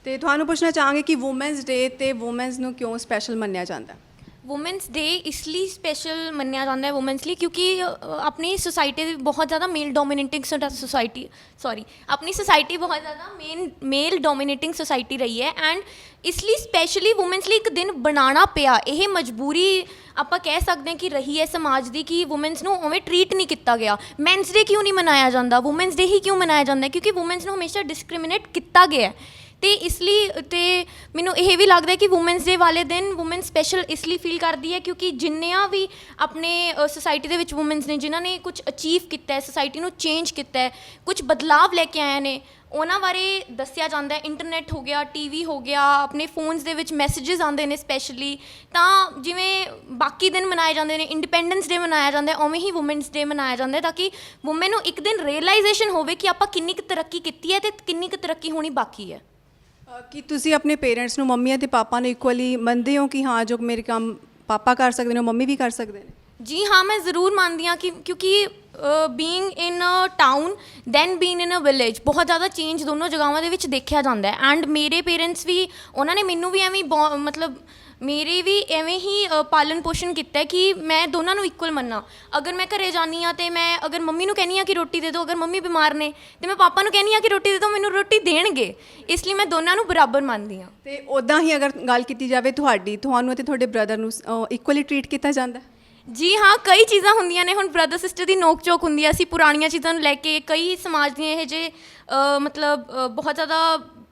ਤੇ ਤੁਹਾਨੂੰ ਪੁੱਛਣਾ ਚਾਹਾਂਗੇ ਕਿ ਔਮਨਸ ਡੇ ਤੇ ਔਮਨਸ ਨੂੰ ਕਿਉਂ ਸਪੈਸ਼ਲ ਮੰਨਿਆ ਜਾਂਦਾ? ਹੈ ਵੂਮੈਨਸ ਡੇ ਇਸ ਲਈ ਸਪੈਸ਼ਲ ਮੰਨਿਆ ਜਾਂਦਾ ਹੈ ਵੂਮੈਨਸ ਲਈ ਕਿਉਂਕਿ ਅ, ਆਪਣੀ ਸੋਸਾਇਟੀ ਦੀ ਬਹੁਤ ਜ਼ਿਆਦਾ ਮੇਲ ਡੋਮੀਨੇਟਿੰਗ ਸੋਸਾਇਟੀ ਸੌਰੀ ਆਪਣੀ ਸੋਸਾਇਟੀ ਬਹੁਤ ਜ਼ਿਆਦਾ ਮੇਨ ਮੇਲ ਡੋਮੀਨੇਟਿੰਗ ਸੋਸਾਇਟੀ ਰਹੀ ਹੈ ਐਂਡ ਇਸ ਲਈ ਸਪੈਸ਼ਲੀ ਵੂਮੈਨਸ ਲਈ ਇੱਕ ਦਿਨ ਬਣਾਉਣਾ ਪਿਆ। ਇਹ ਮਜਬੂਰੀ ਆਪਾਂ ਕਹਿ ਸਕਦੇ ਹਾਂ ਕਿ ਰਹੀ ਹੈ ਸਮਾਜ ਦੀ ਕਿ ਵੂਮੈਨਸ ਨੂੰ ਉਵੇਂ ਟਰੀਟ ਨਹੀਂ ਕੀਤਾ ਗਿਆ। ਮੈਨਸ ਡੇ ਕਿਉਂ ਨਹੀਂ ਮਨਾਇਆ ਜਾਂਦਾ? ਵੂਮੈਨਸ ਡੇ ਹੀ ਕਿਉਂ ਮਨਾਇਆ ਜਾਂਦਾ? ਹੈ? ਕਿਉਂਕਿ ਵੂਮੈਨਸ ਨੂੰ ਹਮੇਸ਼ਾ ਡਿਸਕ੍ਰਿਮੀਨੇਟ ਕੀਤਾ ਗਿਆ ਹੈ। ਤੇ ਇਸ ਲਈ, ਤੇ ਮੈਨੂੰ ਇਹ ਵੀ ਲੱਗਦਾ ਹੈ ਕਿ ਔਮਨਸ ਡੇ ਵਾਲੇ ਦਿਨ ਔਮਨ ਸਪੈਸ਼ਲ ਇਸ ਲਈ ਫੀਲ ਕਰਦੀ ਹੈ ਕਿਉਂਕਿ ਜਿੰਨੀਆਂ ਵੀ ਆਪਣੇ ਸੋਸਾਇਟੀ ਦੇ ਵਿੱਚ ਔਮਨਸ ਨੇ, ਜਿਨ੍ਹਾਂ ਨੇ ਕੁਝ ਅਚੀਵ ਕੀਤਾ ਹੈ ਸੋਸਾਇਟੀ ਨੂੰ ਚੇਂਜ ਕੀਤਾ ਹੈ ਕੁਝ ਬਦਲਾਵ ਲੈ ਕੇ ਆਏ ਨੇ, ਉਹਨਾਂ ਬਾਰੇ ਦੱਸਿਆ ਜਾਂਦਾ ਹੈ। ਇੰਟਰਨੈਟ ਹੋ ਗਿਆ ਟੀਵੀ ਹੋ ਗਿਆ, ਆਪਣੇ ਫੋਨਸ ਦੇ ਵਿੱਚ ਮੈਸੇजेस ਆਉਂਦੇ ਨੇ ਸਪੈਸ਼ਲੀ ਤਾਂ ਜਿਵੇਂ ਬਾਕੀ ਦਿਨ ਮਨਾਏ ਜਾਂਦੇ ਨੇ ਇੰਡੀਪੈਂਡੈਂਸ ਡੇ ਮਨਾਇਆ ਜਾਂਦਾ ਹੈ, ਉਵੇਂ ਹੀ ਔਮਨਸ ਡੇ ਮਨਾਇਆ ਜਾਂਦਾ ਹੈ, ਤਾਂ ਕਿ ਔਮਨ ਨੂੰ ਇੱਕ ਦਿਨ ਰੀਅਲਾਈਜੇਸ਼ਨ ਹੋਵੇ ਕਿ ਆਪਾਂ ਕਿੰਨੀ ਕੁ ਤਰੱਕੀ ਕੀਤੀ ਹੈ ਤੇ ਕਿੰਨੀ ਕੁ ਤਰੱਕੀ ਹੋਣੀ ਬਾਕੀ ਹੈ। ਕੀ ਤੁਸੀਂ ਆਪਣੇ ਪੇਰੈਂਟਸ ਨੂੰ ਮੰਮੀ ਅਤੇ ਪਾਪਾ ਨੂੰ ਇਕੁਅਲੀ ਮੰਨਦੇ ਹੋ ਕਿ ਹਾਂ, ਜੋ ਮੇਰੇ ਕੰਮ ਪਾਪਾ ਕਰ ਸਕਦੇ ਨੇ, ਉਹ ਮੰਮੀ ਵੀ ਕਰ ਸਕਦੇ ਨੇ? ਜੀ ਹਾਂ, ਮੈਂ ਜ਼ਰੂਰ ਮੰਨਦੀ ਹਾਂ ਕਿ ਕਿਉਂਕਿ being in a town than being in a village ਬਹੁਤ ਜ਼ਿਆਦਾ ਚੇਂਜ ਦੋਨੋਂ ਜਗ੍ਹਾਵਾਂ ਦੇ ਵਿੱਚ ਦੇਖਿਆ ਜਾਂਦਾ ਹੈ। ਐਂਡ ਮੇਰੇ ਪੇਰੈਂਟਸ ਵੀ, ਉਹਨਾਂ ਨੇ ਮੈਨੂੰ ਵੀ ਐਵੇਂ ਬਹੁ- ਮਤਲਬ ਮੇਰੇ ਵੀ ਐਵੇਂ ਹੀ ਅ, ਪਾਲਣ ਪੋਸ਼ਣ ਕੀਤਾ ਹੈ ਕਿ ਮੈਂ ਦੋਨਾਂ ਨੂੰ ਇਕੁਅਲ ਮੰਨਾਂ। ਅਗਰ ਮੈਂ ਘਰੇ ਜਾਨੀ ਆ ਤੇ ਮੈਂ ਅਗਰ ਮੰਮੀ ਨੂੰ ਕਹਿੰਨੀ ਆ ਕਿ ਰੋਟੀ ਦੇ ਦਿਓ ਅਗਰ ਮੰਮੀ ਬਿਮਾਰ ਨੇ ਤੇ ਮੈਂ ਪਾਪਾ ਨੂੰ ਕਹਿੰਨੀ ਆ ਕਿ ਰੋਟੀ ਦੇ ਦਿਓ ਮੈਨੂੰ ਰੋਟੀ ਦੇਣਗੇ। ਇਸ ਲਈ ਮੈਂ ਦੋਨਾਂ ਨੂੰ ਬਰਾਬਰ ਮੰਨਦੀ ਹਾਂ। ਤੇ ਉਦਾਂ ਹੀ ਅਗਰ ਗੱਲ ਕੀਤੀ ਜਾਵੇ ਤੁਹਾਡੀ ਤੁਹਾਨੂੰ ਅਤੇ ਤੁਹਾਡੇ ਬ੍ਰਦਰ ਨੂੰ ਇਕੁਅਲੀ ਟਰੀਟ ਕੀਤਾ ਜਾਂਦਾ? ਹੈ ਜੀ ਹਾਂ ਕਈ ਚੀਜ਼ਾਂ ਹੁੰਦੀਆਂ ਨੇ। ਹੁਣ ਬ੍ਰਦਰ ਸਿਸਟਰ ਦੀ ਨੋਕ ਝੋਕ ਹੁੰਦੀ ਆ ਅਸੀਂ ਪੁਰਾਣੀਆਂ ਚੀਜ਼ਾਂ ਨੂੰ ਲੈ ਕੇ ਕਈ ਸਮਾਜ ਦੀਆਂ ਇਹ ਜੇ ਮਤਲਬ ਅ, ਬਹੁਤ ਜ਼ਿਆਦਾ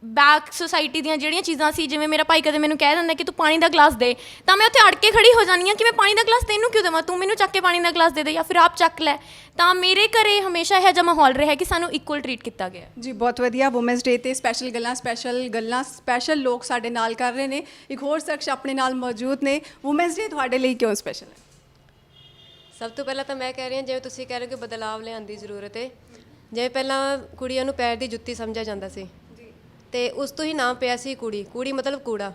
ਬੈਕ ਸੁਸਾਇਟੀ ਦੀਆਂ ਜਿਹੜੀਆਂ ਚੀਜ਼ਾਂ ਸੀ ਜਿਵੇਂ ਮੇਰਾ ਭਾਈ ਕਦੇ ਮੈਨੂੰ ਕਹਿ ਦਿੰਦਾ ਕਿ ਤੂੰ ਪਾਣੀ ਦਾ ਗਲਾਸ ਦੇ ਤਾਂ ਮੈਂ ਉੱਥੇ ਅੜ ਕੇ ਖੜੀ ਹੋ ਜਾਂਦੀ ਹਾਂ ਕਿ ਮੈਂ ਪਾਣੀ ਦਾ ਗਲਾਸ ਤੈਨੂੰ ਕਿਉਂ ਦੇਵਾਂ? ਤੂੰ ਮੈਨੂੰ ਚੱਕ ਕੇ ਪਾਣੀ ਦਾ ਗਲਾਸ ਦੇ ਦੇ ਜਾਂ ਫਿਰ ਆਪ ਚੱਕ ਲੈ। ਤਾਂ ਮੇਰੇ ਘਰੇ ਹਮੇਸ਼ਾ ਇਹੋ ਜਿਹਾ ਮਾਹੌਲ ਰਿਹਾ ਕਿ ਸਾਨੂੰ ਇਕੁਅਲ ਟਰੀਟ ਕੀਤਾ ਗਿਆ। ਜੀ ਬਹੁਤ ਵਧੀਆ। ਔਮਨਸ ਡੇ ਤੇ ਸਪੈਸ਼ਲ ਗੱਲਾਂ ਸਪੈਸ਼ਲ ਗੱਲਾਂ ਸਪੈਸ਼ਲ ਲੋਕ ਸਾਡੇ ਨਾਲ ਕਰ ਰਹੇ ਨੇ। ਇੱਕ ਹੋਰ ਸ਼ਖਸ ਆਪਣੇ ਨਾਲ ਮੌਜੂਦ ਨੇ। ਔਮਨਸ ਡੇ ਤੁਹਾਡੇ ਲਈ ਕਿਉਂ ਸਪੈਸ਼ਲ ਹੈ? ਸਭ ਤੋਂ ਪਹਿਲਾਂ ਤਾਂ ਮੈਂ ਕਹਿ ਰਹੀ ਹਾਂ ਜਿਵੇਂ ਤੁਸੀਂ ਕਹਿ ਰਹੇ ਹੋ ਕਿ ਬਦਲਾਵ ਲਿਆਉਣ ਦੀ ਜ਼ਰੂਰਤ ਹੈ। ਜਿਵੇਂ ਪਹਿਲਾਂ ਕੁੜੀਆਂ ਨੂੰ ਪੈਰ ਦੀ ਜੁੱਤੀ ਸਮਝਿਆ ਜਾਂਦਾ ਸੀ। ਤੇ ਉਸ ਤੋਂ ਹੀ ਨਾਮ ਪਿਆ ਸੀ ਕੁੜੀ ਕੁੜੀ ਮਤਲਬ ਕੂੜਾ।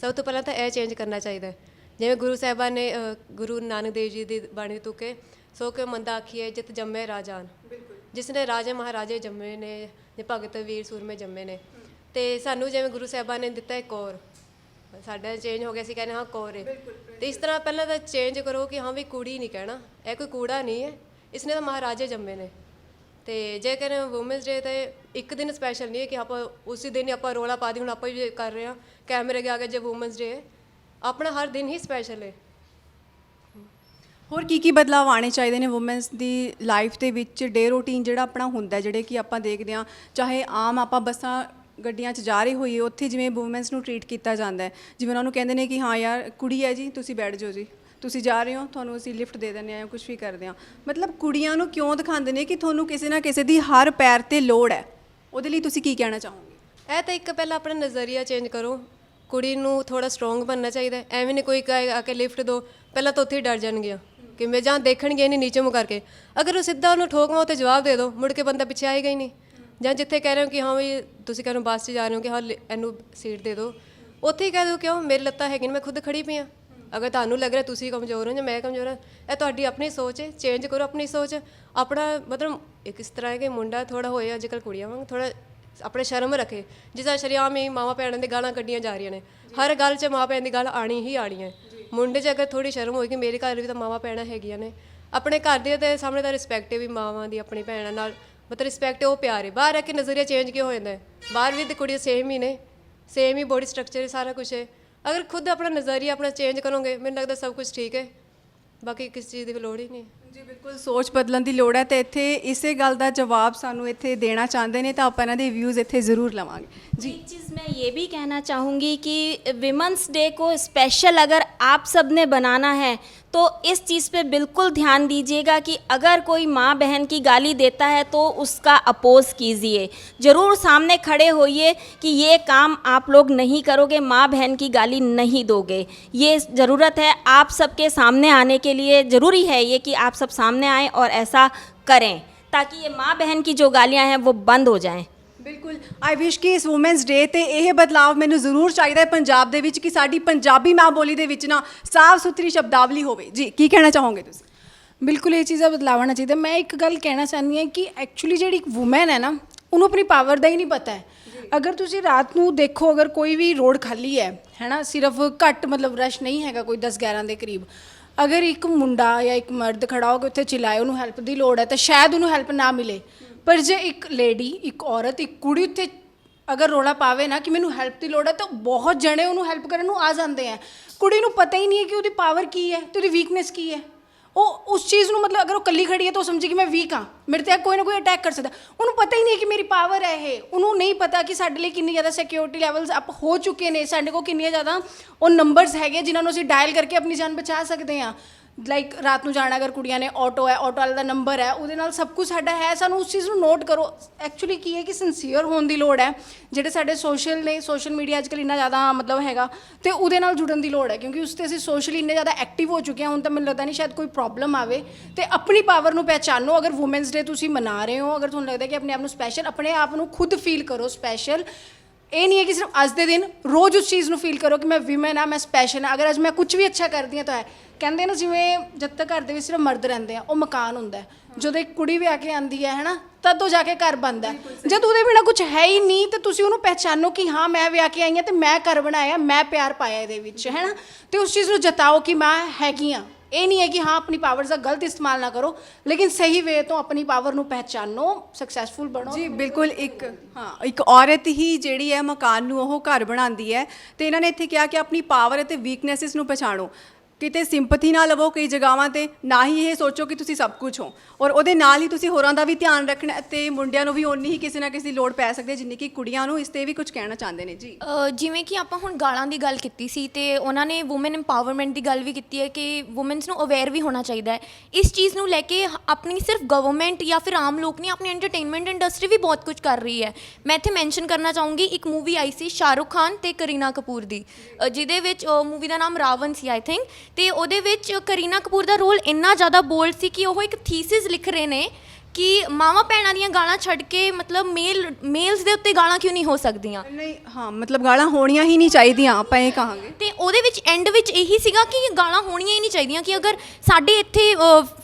ਸਭ ਤੋਂ ਪਹਿਲਾਂ ਤਾਂ ਇਹ ਚੇਂਜ ਕਰਨਾ ਚਾਹੀਦਾ ਹੈ। ਜਿਵੇਂ ਗੁਰੂ ਸਾਹਿਬਾਨ ਨੇ ਅ, ਗੁਰੂ ਨਾਨਕ ਦੇਵ ਜੀ ਦੀ ਬਾਣੀ ਤੁਕੇ ਸੋ ਕਿ ਮੰਦਾ ਆਖੀਏ ਜਿਤ ਜੰਮੇ ਰਾਜਾਨ। ਜਿਸ ਨੇ ਰਾਜੇ ਮਹਾਰਾਜੇ ਜੰਮੇ ਨੇ ਜੇ ਭਗਤ ਵੀਰ ਸੂਰਮੇ ਜੰਮੇ ਨੇ। ਤੇ ਸਾਨੂੰ ਜਿਵੇਂ ਗੁਰੂ ਸਾਹਿਬਾਨ ਨੇ ਦਿੱਤਾ ਹੈ ਕੌਰ ਸਾਡਾ ਚੇਂਜ ਹੋ ਗਿਆ ਸੀ ਕਹਿੰਦੇ ਹਾਂ ਕੌਰ ਹੈ ਤੇ ਇਸ ਤਰ੍ਹਾਂ ਪਹਿਲਾਂ ਤਾਂ ਚੇਂਜ ਕਰੋ ਕਿ ਹਾਂ ਵੀ ਕੁੜੀ ਨਹੀਂ ਕਹਿਣਾ। ਇਹ ਕੋਈ ਕੂੜਾ ਨਹੀਂ ਹੈ। ਇਸਨੇ ਤਾਂ ਮਹਾਰਾਜੇ ਜੰਮੇ ਨੇ। ਤੇ ਜੇਕਰ ਕਹਿੰਦੇ ਔਮਨਸ ਡੇ ਤੇ ਇੱਕ ਦਿਨ ਸਪੈਸ਼ਲ ਨਹੀਂ ਹੈ ਕਿ ਆਪਾਂ ਉਸੇ ਦਿਨ ਹੀ ਆਪਾਂ ਰੋਲਾ ਪਾ ਦੀ ਹੁਣ ਆਪਾਂ ਵੀ ਕਰ ਰਹੇ ਹਾਂ ਕੈਮਰੇ ਅੱਗੇ ਜੇ ਔਮਨਸ ਡੇ ਹੈ ਆਪਣਾ ਹਰ ਦਿਨ ਹੀ ਸਪੈਸ਼ਲ ਹੈ। ਹੋਰ ਕੀ ਕੀ ਬਦਲਾਅ ਆਣੇ ਚਾਹੀਦੇ ਨੇ ਔਮਨਸ ਦੀ ਲਾਈਫ ਦੇ ਵਿੱਚ? ਡੇ ਰੂਟੀਨ ਜਿਹੜਾ ਆਪਣਾ ਹੁੰਦਾ ਜਿਹੜੇ ਕਿ ਆਪਾਂ ਦੇਖਦੇ ਹਾਂ, ਚਾਹੇ ਆਮ ਆਪਾਂ ਬੱਸਾਂ, ਗੱਡੀਆਂ 'ਚ ਜਾ ਰਹੇ ਹੋਈਏ, ਉੱਥੇ ਜਿਵੇਂ ਔਮਨਸ ਨੂੰ ਟਰੀਟ ਕੀਤਾ ਜਾਂਦਾ ਹੈ। ਜਿਵੇਂ ਉਹਨਾਂ ਨੂੰ ਕਹਿੰਦੇ ਨੇ ਕਿ ਹਾਂ ਯਾਰ, ਕੁੜੀ ਹੈ ਜੀ, ਤੁਸੀਂ ਬੈਠ ਜਾਓ ਜੀ। ਤੁਸੀਂ ਜਾ ਰਹੇ ਹੋ, ਤੁਹਾਨੂੰ ਅਸੀਂ ਲਿਫਟ ਦੇ ਦਿੰਦੇ ਹਾਂ ਕੁਝ ਵੀ ਕਰਦੇ ਹਾਂ। ਮਤਲਬ ਕੁੜੀਆਂ ਨੂੰ ਕਿਉਂ ਦਿਖਾਉਂਦੇ ਨੇ ਕਿ ਤੁਹਾਨੂੰ ਕਿਸੇ ਨਾ ਕਿਸੇ ਦੀ ਹਰ ਪੈਰ ਤੇ ਲੋੜ ਹੈ? ਉਹਦੇ ਲਈ ਤੁਸੀਂ ਕੀ ਕਹਿਣਾ ਚਾਹੋਗੇ? ਇਹ ਤਾਂ ਇੱਕ ਪਹਿਲਾਂ ਆਪਣਾ ਨਜ਼ਰੀਆ ਚੇਂਜ ਕਰੋ। ਕੁੜੀ ਨੂੰ ਥੋੜਾ ਸਟਰੋਂਗ ਬਣਨਾ ਚਾਹੀਦਾ ਐਵੇਂ ਨਹੀਂ ਕੋਈ ਕਹੇ, ਆ ਕੇ ਲਿਫਟ ਦੋ। ਪਹਿਲਾਂ ਤਾਂ ਉੱਥੇ ਹੀ ਡਰ ਜਾਣਗੀਆਂ। ਕਿ ਮੈਂ ਜਾਂ ਦੇਖਣਗੇ ਨਹੀਂ ਨੀਚੇ ਮੁ ਕਰਕੇ। ਅਗਰ ਉਹ ਸਿੱਧਾ ਉਹਨੂੰ ਠੋਕ ਮਾਓ ਤੇ ਜਵਾਬ ਦੇ ਦਿਓ ਮੁੜ ਕੇ ਬੰਦਾ ਪਿੱਛੇ ਆਏਗਾ ਹੀ ਨਹੀਂ। ਜਾਂ ਜਿੱਥੇ ਕਹਿ ਰਹੇ ਹੋ ਕਿ ਹਾਂ ਵੀ ਤੁਸੀਂ ਕਹਿ ਰਹੇ ਹੋ ਬੱਸ 'ਚ ਜਾ ਰਹੇ ਹੋ ਕਿ ਹਾਂ, ਲੈ- ਇਹਨੂੰ ਸੀਟ ਦੇ ਦਿਓ ਉੱਥੇ ਹੀ ਕਹਿ ਦਿਓ ਕਿਉਂ ਮੇਰੀ ਲੱਤਾਂ ਹੈਗੀਆਂ ਮੈਂ ਖੁਦ ਖੜੀ ਪਈ ਹਾਂ। ਅਗਰ ਤੁਹਾਨੂੰ ਲੱਗ ਰਿਹਾ ਤੁਸੀਂ ਕਮਜ਼ੋਰ ਹੋ ਜਾਂ ਮੈਂ ਕਮਜ਼ੋਰ ਹਾਂ ਇਹ ਤੁਹਾਡੀ ਆਪਣੀ ਸੋਚ ਹੈ ਚੇਂਜ ਕਰੋ ਆਪਣੀ ਸੋਚ। ਆਪਣਾ ਮਤਲਬ ਇੱਕ ਇਸ ਤਰ੍ਹਾਂ ਹੈ ਕਿ ਮੁੰਡਾ ਥੋੜਾ ਹੋਏ ਅੱਜ ਕੱਲ੍ਹ ਕੁੜੀਆਂ ਵਾਂਗ ਥੋੜਾ ਆਪਣੇ ਸ਼ਰਮ ਰੱਖੇ। ਜਿਸ ਸ਼ਰੀਆਮ ਹੀ ਮਾਵਾਂ ਭੈਣਾਂ ਦੇ ਗਾਲਾਂ ਕੱਢੀਆਂ ਜਾ ਰਹੀਆਂ ਨੇ। ਹਰ ਗੱਲ 'ਚ ਮਾਂ ਭੈਣ ਦੀ ਗੱਲ ਆਣੀ ਹੀ ਆਣੀ ਹੈ। ਮੁੰਡੇ 'ਚ ਅਗਰ ਥੋੜੀ ਸ਼ਰਮ ਹੋਏਗੀ ਮੇਰੇ ਘਰ ਵੀ ਤਾਂ ਮਾਵਾਂ ਭੈਣਾਂ ਹੈਗੀਆਂ ਨੇ। ਆਪਣੇ ਘਰ ਦੇ ਤੇ ਸਾਹਮਣੇ ਤਾਂ ਰਿਸਪੈਕਟ ਹੈ ਵੀ ਮਾਵਾਂ ਦੀ ਆਪਣੀ ਭੈਣਾਂ ਨਾਲ। ਮਤਲਬ ਰਿਸਪੈਕਟ ਉਹ ਪਿਆਰ ਹੈ। ਬਾਹਰ ਆ ਕੇ ਨਜ਼ਰੀਆ ਚੇਂਜ ਕਿਉਂ ਹੋ ਜਾਂਦਾ ਹੈ? ਬਾਹਰ ਵੀ ਤੇ ਕੁੜੀਆਂ ਸੇਮ ਹੀ ਨੇ। ਸੇਮ ਹੀ ਬੋਡੀ ਸਟਰਕਚਰ ਹੈ ਸਾਰਾ ਕੁਝ ਹੈ। ਅਗਰ ਖੁਦ ਆਪਣਾ ਨਜ਼ਰੀਆ ਆਪਣਾ ਚੇਂਜ ਕਰੋਗੇ, ਮੈਨੂੰ ਲੱਗਦਾ ਸਭ ਕੁਝ ਠੀਕ ਹੈ। ਬਾਕੀ ਕਿਸੇ ਚੀਜ਼ ਦੀ ਕੋਈ ਲੋੜ ਹੀ ਨਹੀਂ। ਜੀ ਬਿਲਕੁਲ ਸੋਚ ਬਦਲਣ ਦੀ ਲੋੜ ਹੈ ਤੇ ਇੱਥੇ ਇਸੇ ਗੱਲ ਦਾ ਜਵਾਬ ਸਾਨੂੰ ਇੱਥੇ ਦੇਣਾ ਚਾਹੁੰਦੇ ਨੇ ਤਾਂ ਆਪਾਂ ਇਹਨਾਂ ਦੇ ਵਿਊਜ਼ ਇੱਥੇ ਜ਼ਰੂਰ ਲਵਾਂਗੇ जी एक चीज़ मैं ये भी कहना चाहूँगी कि विमेंस डे को स्पेशल अगर आप सब ने बनाना है तो इस चीज़ पे बिल्कुल ध्यान दीजिएगा कि अगर कोई माँ बहन की गाली देता है तो उसका अपोज कीजिए ज़रूर सामने खड़े होइए कि ये काम आप लोग नहीं करोगे माँ बहन की गाली नहीं दोगे ये ज़रूरत है आप सबके सामने आने के लिए ज़रूरी है ये कि आप सब सामने आएँ और ऐसा करें ताकि ये माँ बहन की जो गालियाँ हैं वो बंद हो जाएं ਬਿਲਕੁਲ ਆਈ ਵਿਸ਼ ਕਿ ਇਸ ਔਮਨਸ ਡੇ ਤੇ ਇਹ ਬਦਲਾਵ ਮੈਨੂੰ ਜ਼ਰੂਰ ਚਾਹੀਦਾ ਹੈ ਪੰਜਾਬ ਦੇ ਵਿੱਚ ਕਿ ਸਾਡੀ ਪੰਜਾਬੀ ਮਾਂ ਬੋਲੀ ਦੇ ਵਿੱਚ ਨਾ ਸਾਫ਼ ਸੁਥਰੀ ਸ਼ਬਦਾਵਲੀ ਹੋਵੇ ਜੀ ਕੀ ਕਹਿਣਾ ਚਾਹੋਗੇ ਤੁਸੀਂ ਬਿਲਕੁਲ ਇਹ ਚੀਜ਼ਾਂ ਬਦਲਾਵ ਆਉਣਾ ਚਾਹੀਦਾ ਮੈਂ ਇੱਕ ਗੱਲ ਕਹਿਣਾ ਚਾਹੁੰਦੀ ਹਾਂ ਕਿ ਐਕਚੁਅਲੀ ਜਿਹੜੀ ਇੱਕ ਔਮਨ ਹੈ ਨਾ ਉਹਨੂੰ ਆਪਣੀ ਪਾਵਰ ਦਾ ਹੀ ਨਹੀਂ ਪਤਾ ਹੈ ਅਗਰ ਤੁਸੀਂ ਰਾਤ ਨੂੰ ਦੇਖੋ ਅਗਰ ਕੋਈ ਵੀ ਰੋਡ ਖਾਲੀ ਹੈ ਹੈਨਾ ਸਿਰਫ ਘੱਟ ਮਤਲਬ ਰਸ਼ ਨਹੀਂ ਹੈਗਾ ਕੋਈ 10 11 ਦੇ ਕਰੀਬ ਅਗਰ ਇੱਕ ਮੁੰਡਾ ਜਾਂ ਇੱਕ ਮਰਦ ਖੜਾ ਹੋ ਕੇ ਉੱਥੇ ਚਿਲਾਏ, ਉਹਨੂੰ ਹੈਲਪ ਦੀ ਲੋੜ ਹੈ, ਤਾਂ ਸ਼ਾਇਦ ਉਹਨੂੰ ਹੈਲਪ ਨਾ ਮਿਲੇ। ਪਰ ਜੇ ਇੱਕ ਲੇਡੀ ਇੱਕ ਔਰਤ, ਇੱਕ ਕੁੜੀ ਉੱਥੇ ਅਗਰ ਰੋਲਾ ਪਾਵੇ ਨਾ ਕਿ ਮੈਨੂੰ ਹੈਲਪ ਦੀ ਲੋੜ ਹੈ, ਤਾਂ ਬਹੁਤ ਜਣੇ ਉਹਨੂੰ ਹੈਲਪ ਕਰਨ ਨੂੰ ਆ ਜਾਂਦੇ ਆ। ਕੁੜੀ ਨੂੰ ਪਤਾ ਹੀ ਨਹੀਂ ਹੈ ਕਿ ਉਹਦੀ ਪਾਵਰ ਕੀ ਹੈ ਤੇ ਉਹਦੀ ਵੀਕਨੈਸ ਕੀ ਹੈ। ਉਹ ਉਸ ਚੀਜ਼ ਨੂੰ ਮਤਲਬ ਅਗਰ ਉਹ ਕੱਲੀ ਖੜੀ ਹੈ ਤਾਂ ਉਹ ਸਮਝੇ ਕਿ ਮੈਂ ਵੀਕ ਹਾਂ। ਮੇਰੇ ਤੇ ਕੋਈ ਨਾ ਕੋਈ ਅਟੈਕ ਕਰ ਸਕਦਾ। ਉਹਨੂੰ ਪਤਾ ਹੀ ਨਹੀਂ ਹੈ ਕਿ ਮੇਰੀ ਪਾਵਰ ਹੈ ਇਹ। ਉਹਨੂੰ ਨਹੀਂ ਪਤਾ ਕਿ ਸਾਡੇ ਲਈ ਕਿੰਨੀ ਜ਼ਿਆਦਾ ਸਿਕਿਉਰਿਟੀ ਲੈਵਲਸ ਅਪ ਹੋ ਚੁੱਕੇ ਨੇ, ਸਾਡੇ ਕੋਲ ਕਿੰਨੀਆਂ ਜ਼ਿਆਦਾ ਉਹ ਨੰਬਰਸ ਹੈਗੇ ਜਿਨ੍ਹਾਂ ਨੂੰ ਅਸੀਂ ਡਾਇਲ ਕਰਕੇ ਆਪਣੀ ਜਾਨ ਬਚਾ ਸਕਦੇ ਹਾਂ। ਲਾਈਕ ਰਾਤ ਨੂੰ ਜਾਣਾ ਅਗਰ ਕੁੜੀਆਂ ਨੇ ਆਟੋ ਹੈ ਆਟੋ ਵਾਲੇ ਦਾ ਨੰਬਰ ਹੈ, ਉਹਦੇ ਨਾਲ ਸਭ ਕੁਝ ਸਾਡਾ ਹੈ, ਸਾਨੂੰ ਉਸ ਚੀਜ਼ ਨੂੰ ਨੋਟ ਕਰੋ। ਐਕਚੁਅਲੀ ਕੀ ਹੈ ਕਿ ਸਿੰਸੀਅਰ ਹੋਣ ਦੀ ਲੋੜ ਹੈ, ਜਿਹੜੇ ਸਾਡੇ ਸੋਸ਼ਲ ਨੇ ਸੋਸ਼ਲ ਮੀਡੀਆ ਅੱਜਕੱਲ ਇੰਨਾ ਜ਼ਿਆਦਾ ਮਤਲਬ ਹੈਗਾ, ਤੇ ਉਹਦੇ ਨਾਲ ਜੁੜਨ ਦੀ ਲੋੜ ਹੈ, ਕਿਉਂਕਿ ਉਸ ਤੇ ਅਸੀਂ ਸੋਸ਼ਲੀ ਇੰਨੇ ਜ਼ਿਆਦਾ ਐਕਟਿਵ ਹੋ ਚੁੱਕੇ ਹਾਂ, ਹੁਣ ਤਾਂ ਮੈਨੂੰ ਲੱਗਦਾ ਨਹੀਂ ਸ਼ਾਇਦ ਕੋਈ ਪ੍ਰੋਬਲਮ ਆਵੇ। ਤੇ ਆਪਣੀ ਪਾਵਰ ਨੂੰ ਪਹਿਚਾਨੋ, ਅਗਰ ਔਮਨਸ ਡੇ ਤੁਸੀਂ ਮਨਾ ਰਹੇ ਹੋ, ਅਗਰ ਤੁਹਾਨੂੰ ਲੱਗਦਾ ਕਿ ਆਪਣੇ ਆਪ ਨੂੰ ਸਪੈਸ਼ਲ ਆਪਣੇ ਆਪ ਨੂੰ ਖੁਦ ਫੀਲ ਕਰੋ ਸਪੈਸ਼ਲ ਇਹ ਨਹੀਂ ਹੈ ਕਿ ਸਿਰਫ ਅੱਜ ਦੇ ਦਿਨ ਰੋਜ਼ ਉਸ ਚੀਜ਼ ਨੂੰ ਫੀਲ ਕਰੋ ਕਿ ਮੈਂ ਵਿਮਨ ਆ ਮੈਂ ਸਪੈਸ਼ਲ ਆ ਅਗਰ ਅੱਜ ਮੈਂ ਕੁਝ ਵੀ ਅੱਛਾ ਕਰਦੀ ਹਾਂ ਤਾਂ ਹੈ। ਕਹਿੰਦੇ ਨਾ ਜਿਵੇਂ ਜਦ ਤੱਕ ਘਰ ਦੇ ਵਿੱਚ ਸਿਰਫ ਮਰਦ ਰਹਿੰਦੇ ਆ ਉਹ ਮਕਾਨ ਹੁੰਦਾ ਜਦੋਂ ਇੱਕ ਕੁੜੀ ਵਿਆਹ ਕੇ ਆਂਦੀ ਹੈ ਹੈਨਾ ਤਦ ਉਹ ਜਾ ਕੇ ਘਰ ਬਣਦਾ ਹੈ। ਜਦ ਉਹਦੇ ਬਿਨਾ ਕੁਝ ਹੈ ਹੀ ਨਹੀਂ ਤੇ ਤੁਸੀਂ ਉਹਨੂੰ ਪਹਿਚਾਨੋ ਕਿ ਹਾਂ ਮੈਂ ਵਿਆਹ ਕੇ ਆਈ ਹਾਂ ਤੇ ਮੈਂ ਘਰ ਬਣਾਇਆ ਮੈਂ ਪਿਆਰ ਪਾਇਆ ਇਹਦੇ ਵਿੱਚ ਹੈਨਾ। ਤੇ ਉਸ ਚੀਜ਼ ਨੂੰ ਜਤਾਓ ਕਿ ਮੈਂ ਹੈਗੀ ਹਾਂ ਇਹ ਨਹੀਂ ਹੈ ਕਿ ਹਾਂ ਆਪਣੀ ਪਾਵਰਸ ਦਾ ਗਲਤ ਇਸਤੇਮਾਲ ਨਾ ਕਰੋ ਲੇਕਿਨ ਸਹੀ ਵੇ ਤੋਂ ਆਪਣੀ ਪਾਵਰ ਨੂੰ ਪਹਿਚਾਨੋ ਸਕਸੈਸਫੁਲ ਬਣੋ। ਜੀ ਬਿਲਕੁਲ ਇੱਕ ਹਾਂ। ਇੱਕ ਔਰਤ ਹੀ ਜਿਹੜੀ ਹੈ ਮਕਾਨ ਨੂੰ ਉਹ ਘਰ ਬਣਾਉਂਦੀ ਹੈ ਤੇ ਇਹਨਾਂ ਨੇ ਇੱਥੇ ਕਿਹਾ ਕਿ ਆਪਣੀ ਪਾਵਰ ਅਤੇ ਵੀਕਨੈਸਸ ਨੂੰ ਪਛਾਣੋ। ਕਿਤੇ ਸਿੰਪਥੀ ਨਾ ਲਵੋ ਕਈ ਜਗ੍ਹਾਵਾਂ ਤੇ, ਨਾ ਹੀ ਇਹ ਸੋਚੋ ਕਿ ਤੁਸੀਂ ਸਭ ਕੁਝ ਹੋ। ਔਰ ਉਹਦੇ ਨਾਲ ਹੀ ਤੁਸੀਂ ਹੋਰਾਂ ਦਾ ਵੀ ਧਿਆਨ ਰੱਖਣਾ ਹੈ ਤੇ ਮੁੰਡਿਆਂ ਨੂੰ ਵੀ ਓਨੀ ਹੀ ਕਿਸੇ ਨਾ ਕਿਸੇ ਲੋੜ ਪੈ ਸਕਦੀ ਹੈ, ਜਿੰਨੀ ਕਿ ਕੁੜੀਆਂ ਨੂੰ, ਇਸ ਤੇ ਵੀ ਕੁਝ ਕਹਿਣਾ ਚਾਹੁੰਦੇ ਨੇ। ਜੀ। ਜਿਵੇਂ ਕਿ ਆਪਾਂ ਹੁਣ ਗਾਲਾਂ ਦੀ ਗੱਲ ਕੀਤੀ ਸੀ ਤੇ ਉਹਨਾਂ ਨੇ ਔਮਨ ਐਮਪਾਵਰਮੈਂਟ ਦੀ ਗੱਲ ਵੀ ਕੀਤੀ ਹੈ ਕਿ ਔਮਨਸ ਨੂੰ ਅਵੇਅਰ ਵੀ ਹੋਣਾ ਚਾਹੀਦਾ ਹੈ। ਇਸ ਚੀਜ਼ ਨੂੰ ਲੈ ਕੇ ਆਪਣੀ ਸਿਰਫ ਗਵਰਨਮੈਂਟ ਜਾਂ ਫਿਰ ਆਮ ਲੋਕ ਨਹੀਂ, ਆਪਣੀ ਐਂਟਰਟੇਨਮੈਂਟ ਇੰਡਸਟਰੀ ਵੀ ਬਹੁਤ ਕੁਝ ਕਰ ਰਹੀ ਹੈ। ਮੈਂ ਇੱਥੇ ਮੈਂਸ਼ਨ ਕਰਨਾ ਚਾਹੂੰਗੀ ਇੱਕ ਮੂਵੀ ਆਈ ਸੀ, ਸ਼ਾਹਰੁਖ ਖਾਨ ਤੇ ਕਰੀਨਾ ਕਪੂਰ ਦੀ ਜਿਹਦੇ ਵਿੱਚ ਮੂਵੀ ਦਾ ਨਾਮ ਰਾਵਣ ਸੀ ਆਈ ਥਿੰਕ ਤੇ ਉਹਦੇ ਵਿੱਚ ਕਰੀਨਾ ਕਪੂਰ ਦਾ ਰੋਲ ਇੰਨਾ ਜ਼ਿਆਦਾ ਬੋਲਡ ਸੀ ਕਿ ਉਹ ਇੱਕ ਥੀਸਿਸ ਲਿਖ ਰਹੇ ਨੇ ਕਿ ਮਾਵਾਂ ਭੈਣਾਂ ਦੀਆਂ ਗਾਲਾਂ ਛੱਡ ਕੇ ਮਤਲਬ ਮੇਲ ਮੇਲਸ ਦੇ ਉੱਤੇ ਗਾਲਾਂ ਕਿਉਂ ਨਹੀਂ ਹੋ ਸਕਦੀਆਂ? ਨਹੀਂ ਹਾਂ ਮਤਲਬ ਗਾਲਾਂ ਹੋਣੀਆਂ ਹੀ ਨਹੀਂ ਚਾਹੀਦੀਆਂ ਆਪਾਂ ਇਹ ਕਹਾਂਗੇ। ਤੇ ਉਹਦੇ ਵਿੱਚ ਐਂਡ ਵਿੱਚ ਇਹੀ ਸੀਗਾ ਕਿ ਗਾਲਾਂ ਹੋਣੀਆਂ ਹੀ ਨਹੀਂ ਚਾਹੀਦੀਆਂ ਕਿ ਅਗਰ ਸਾਡੇ ਇੱਥੇ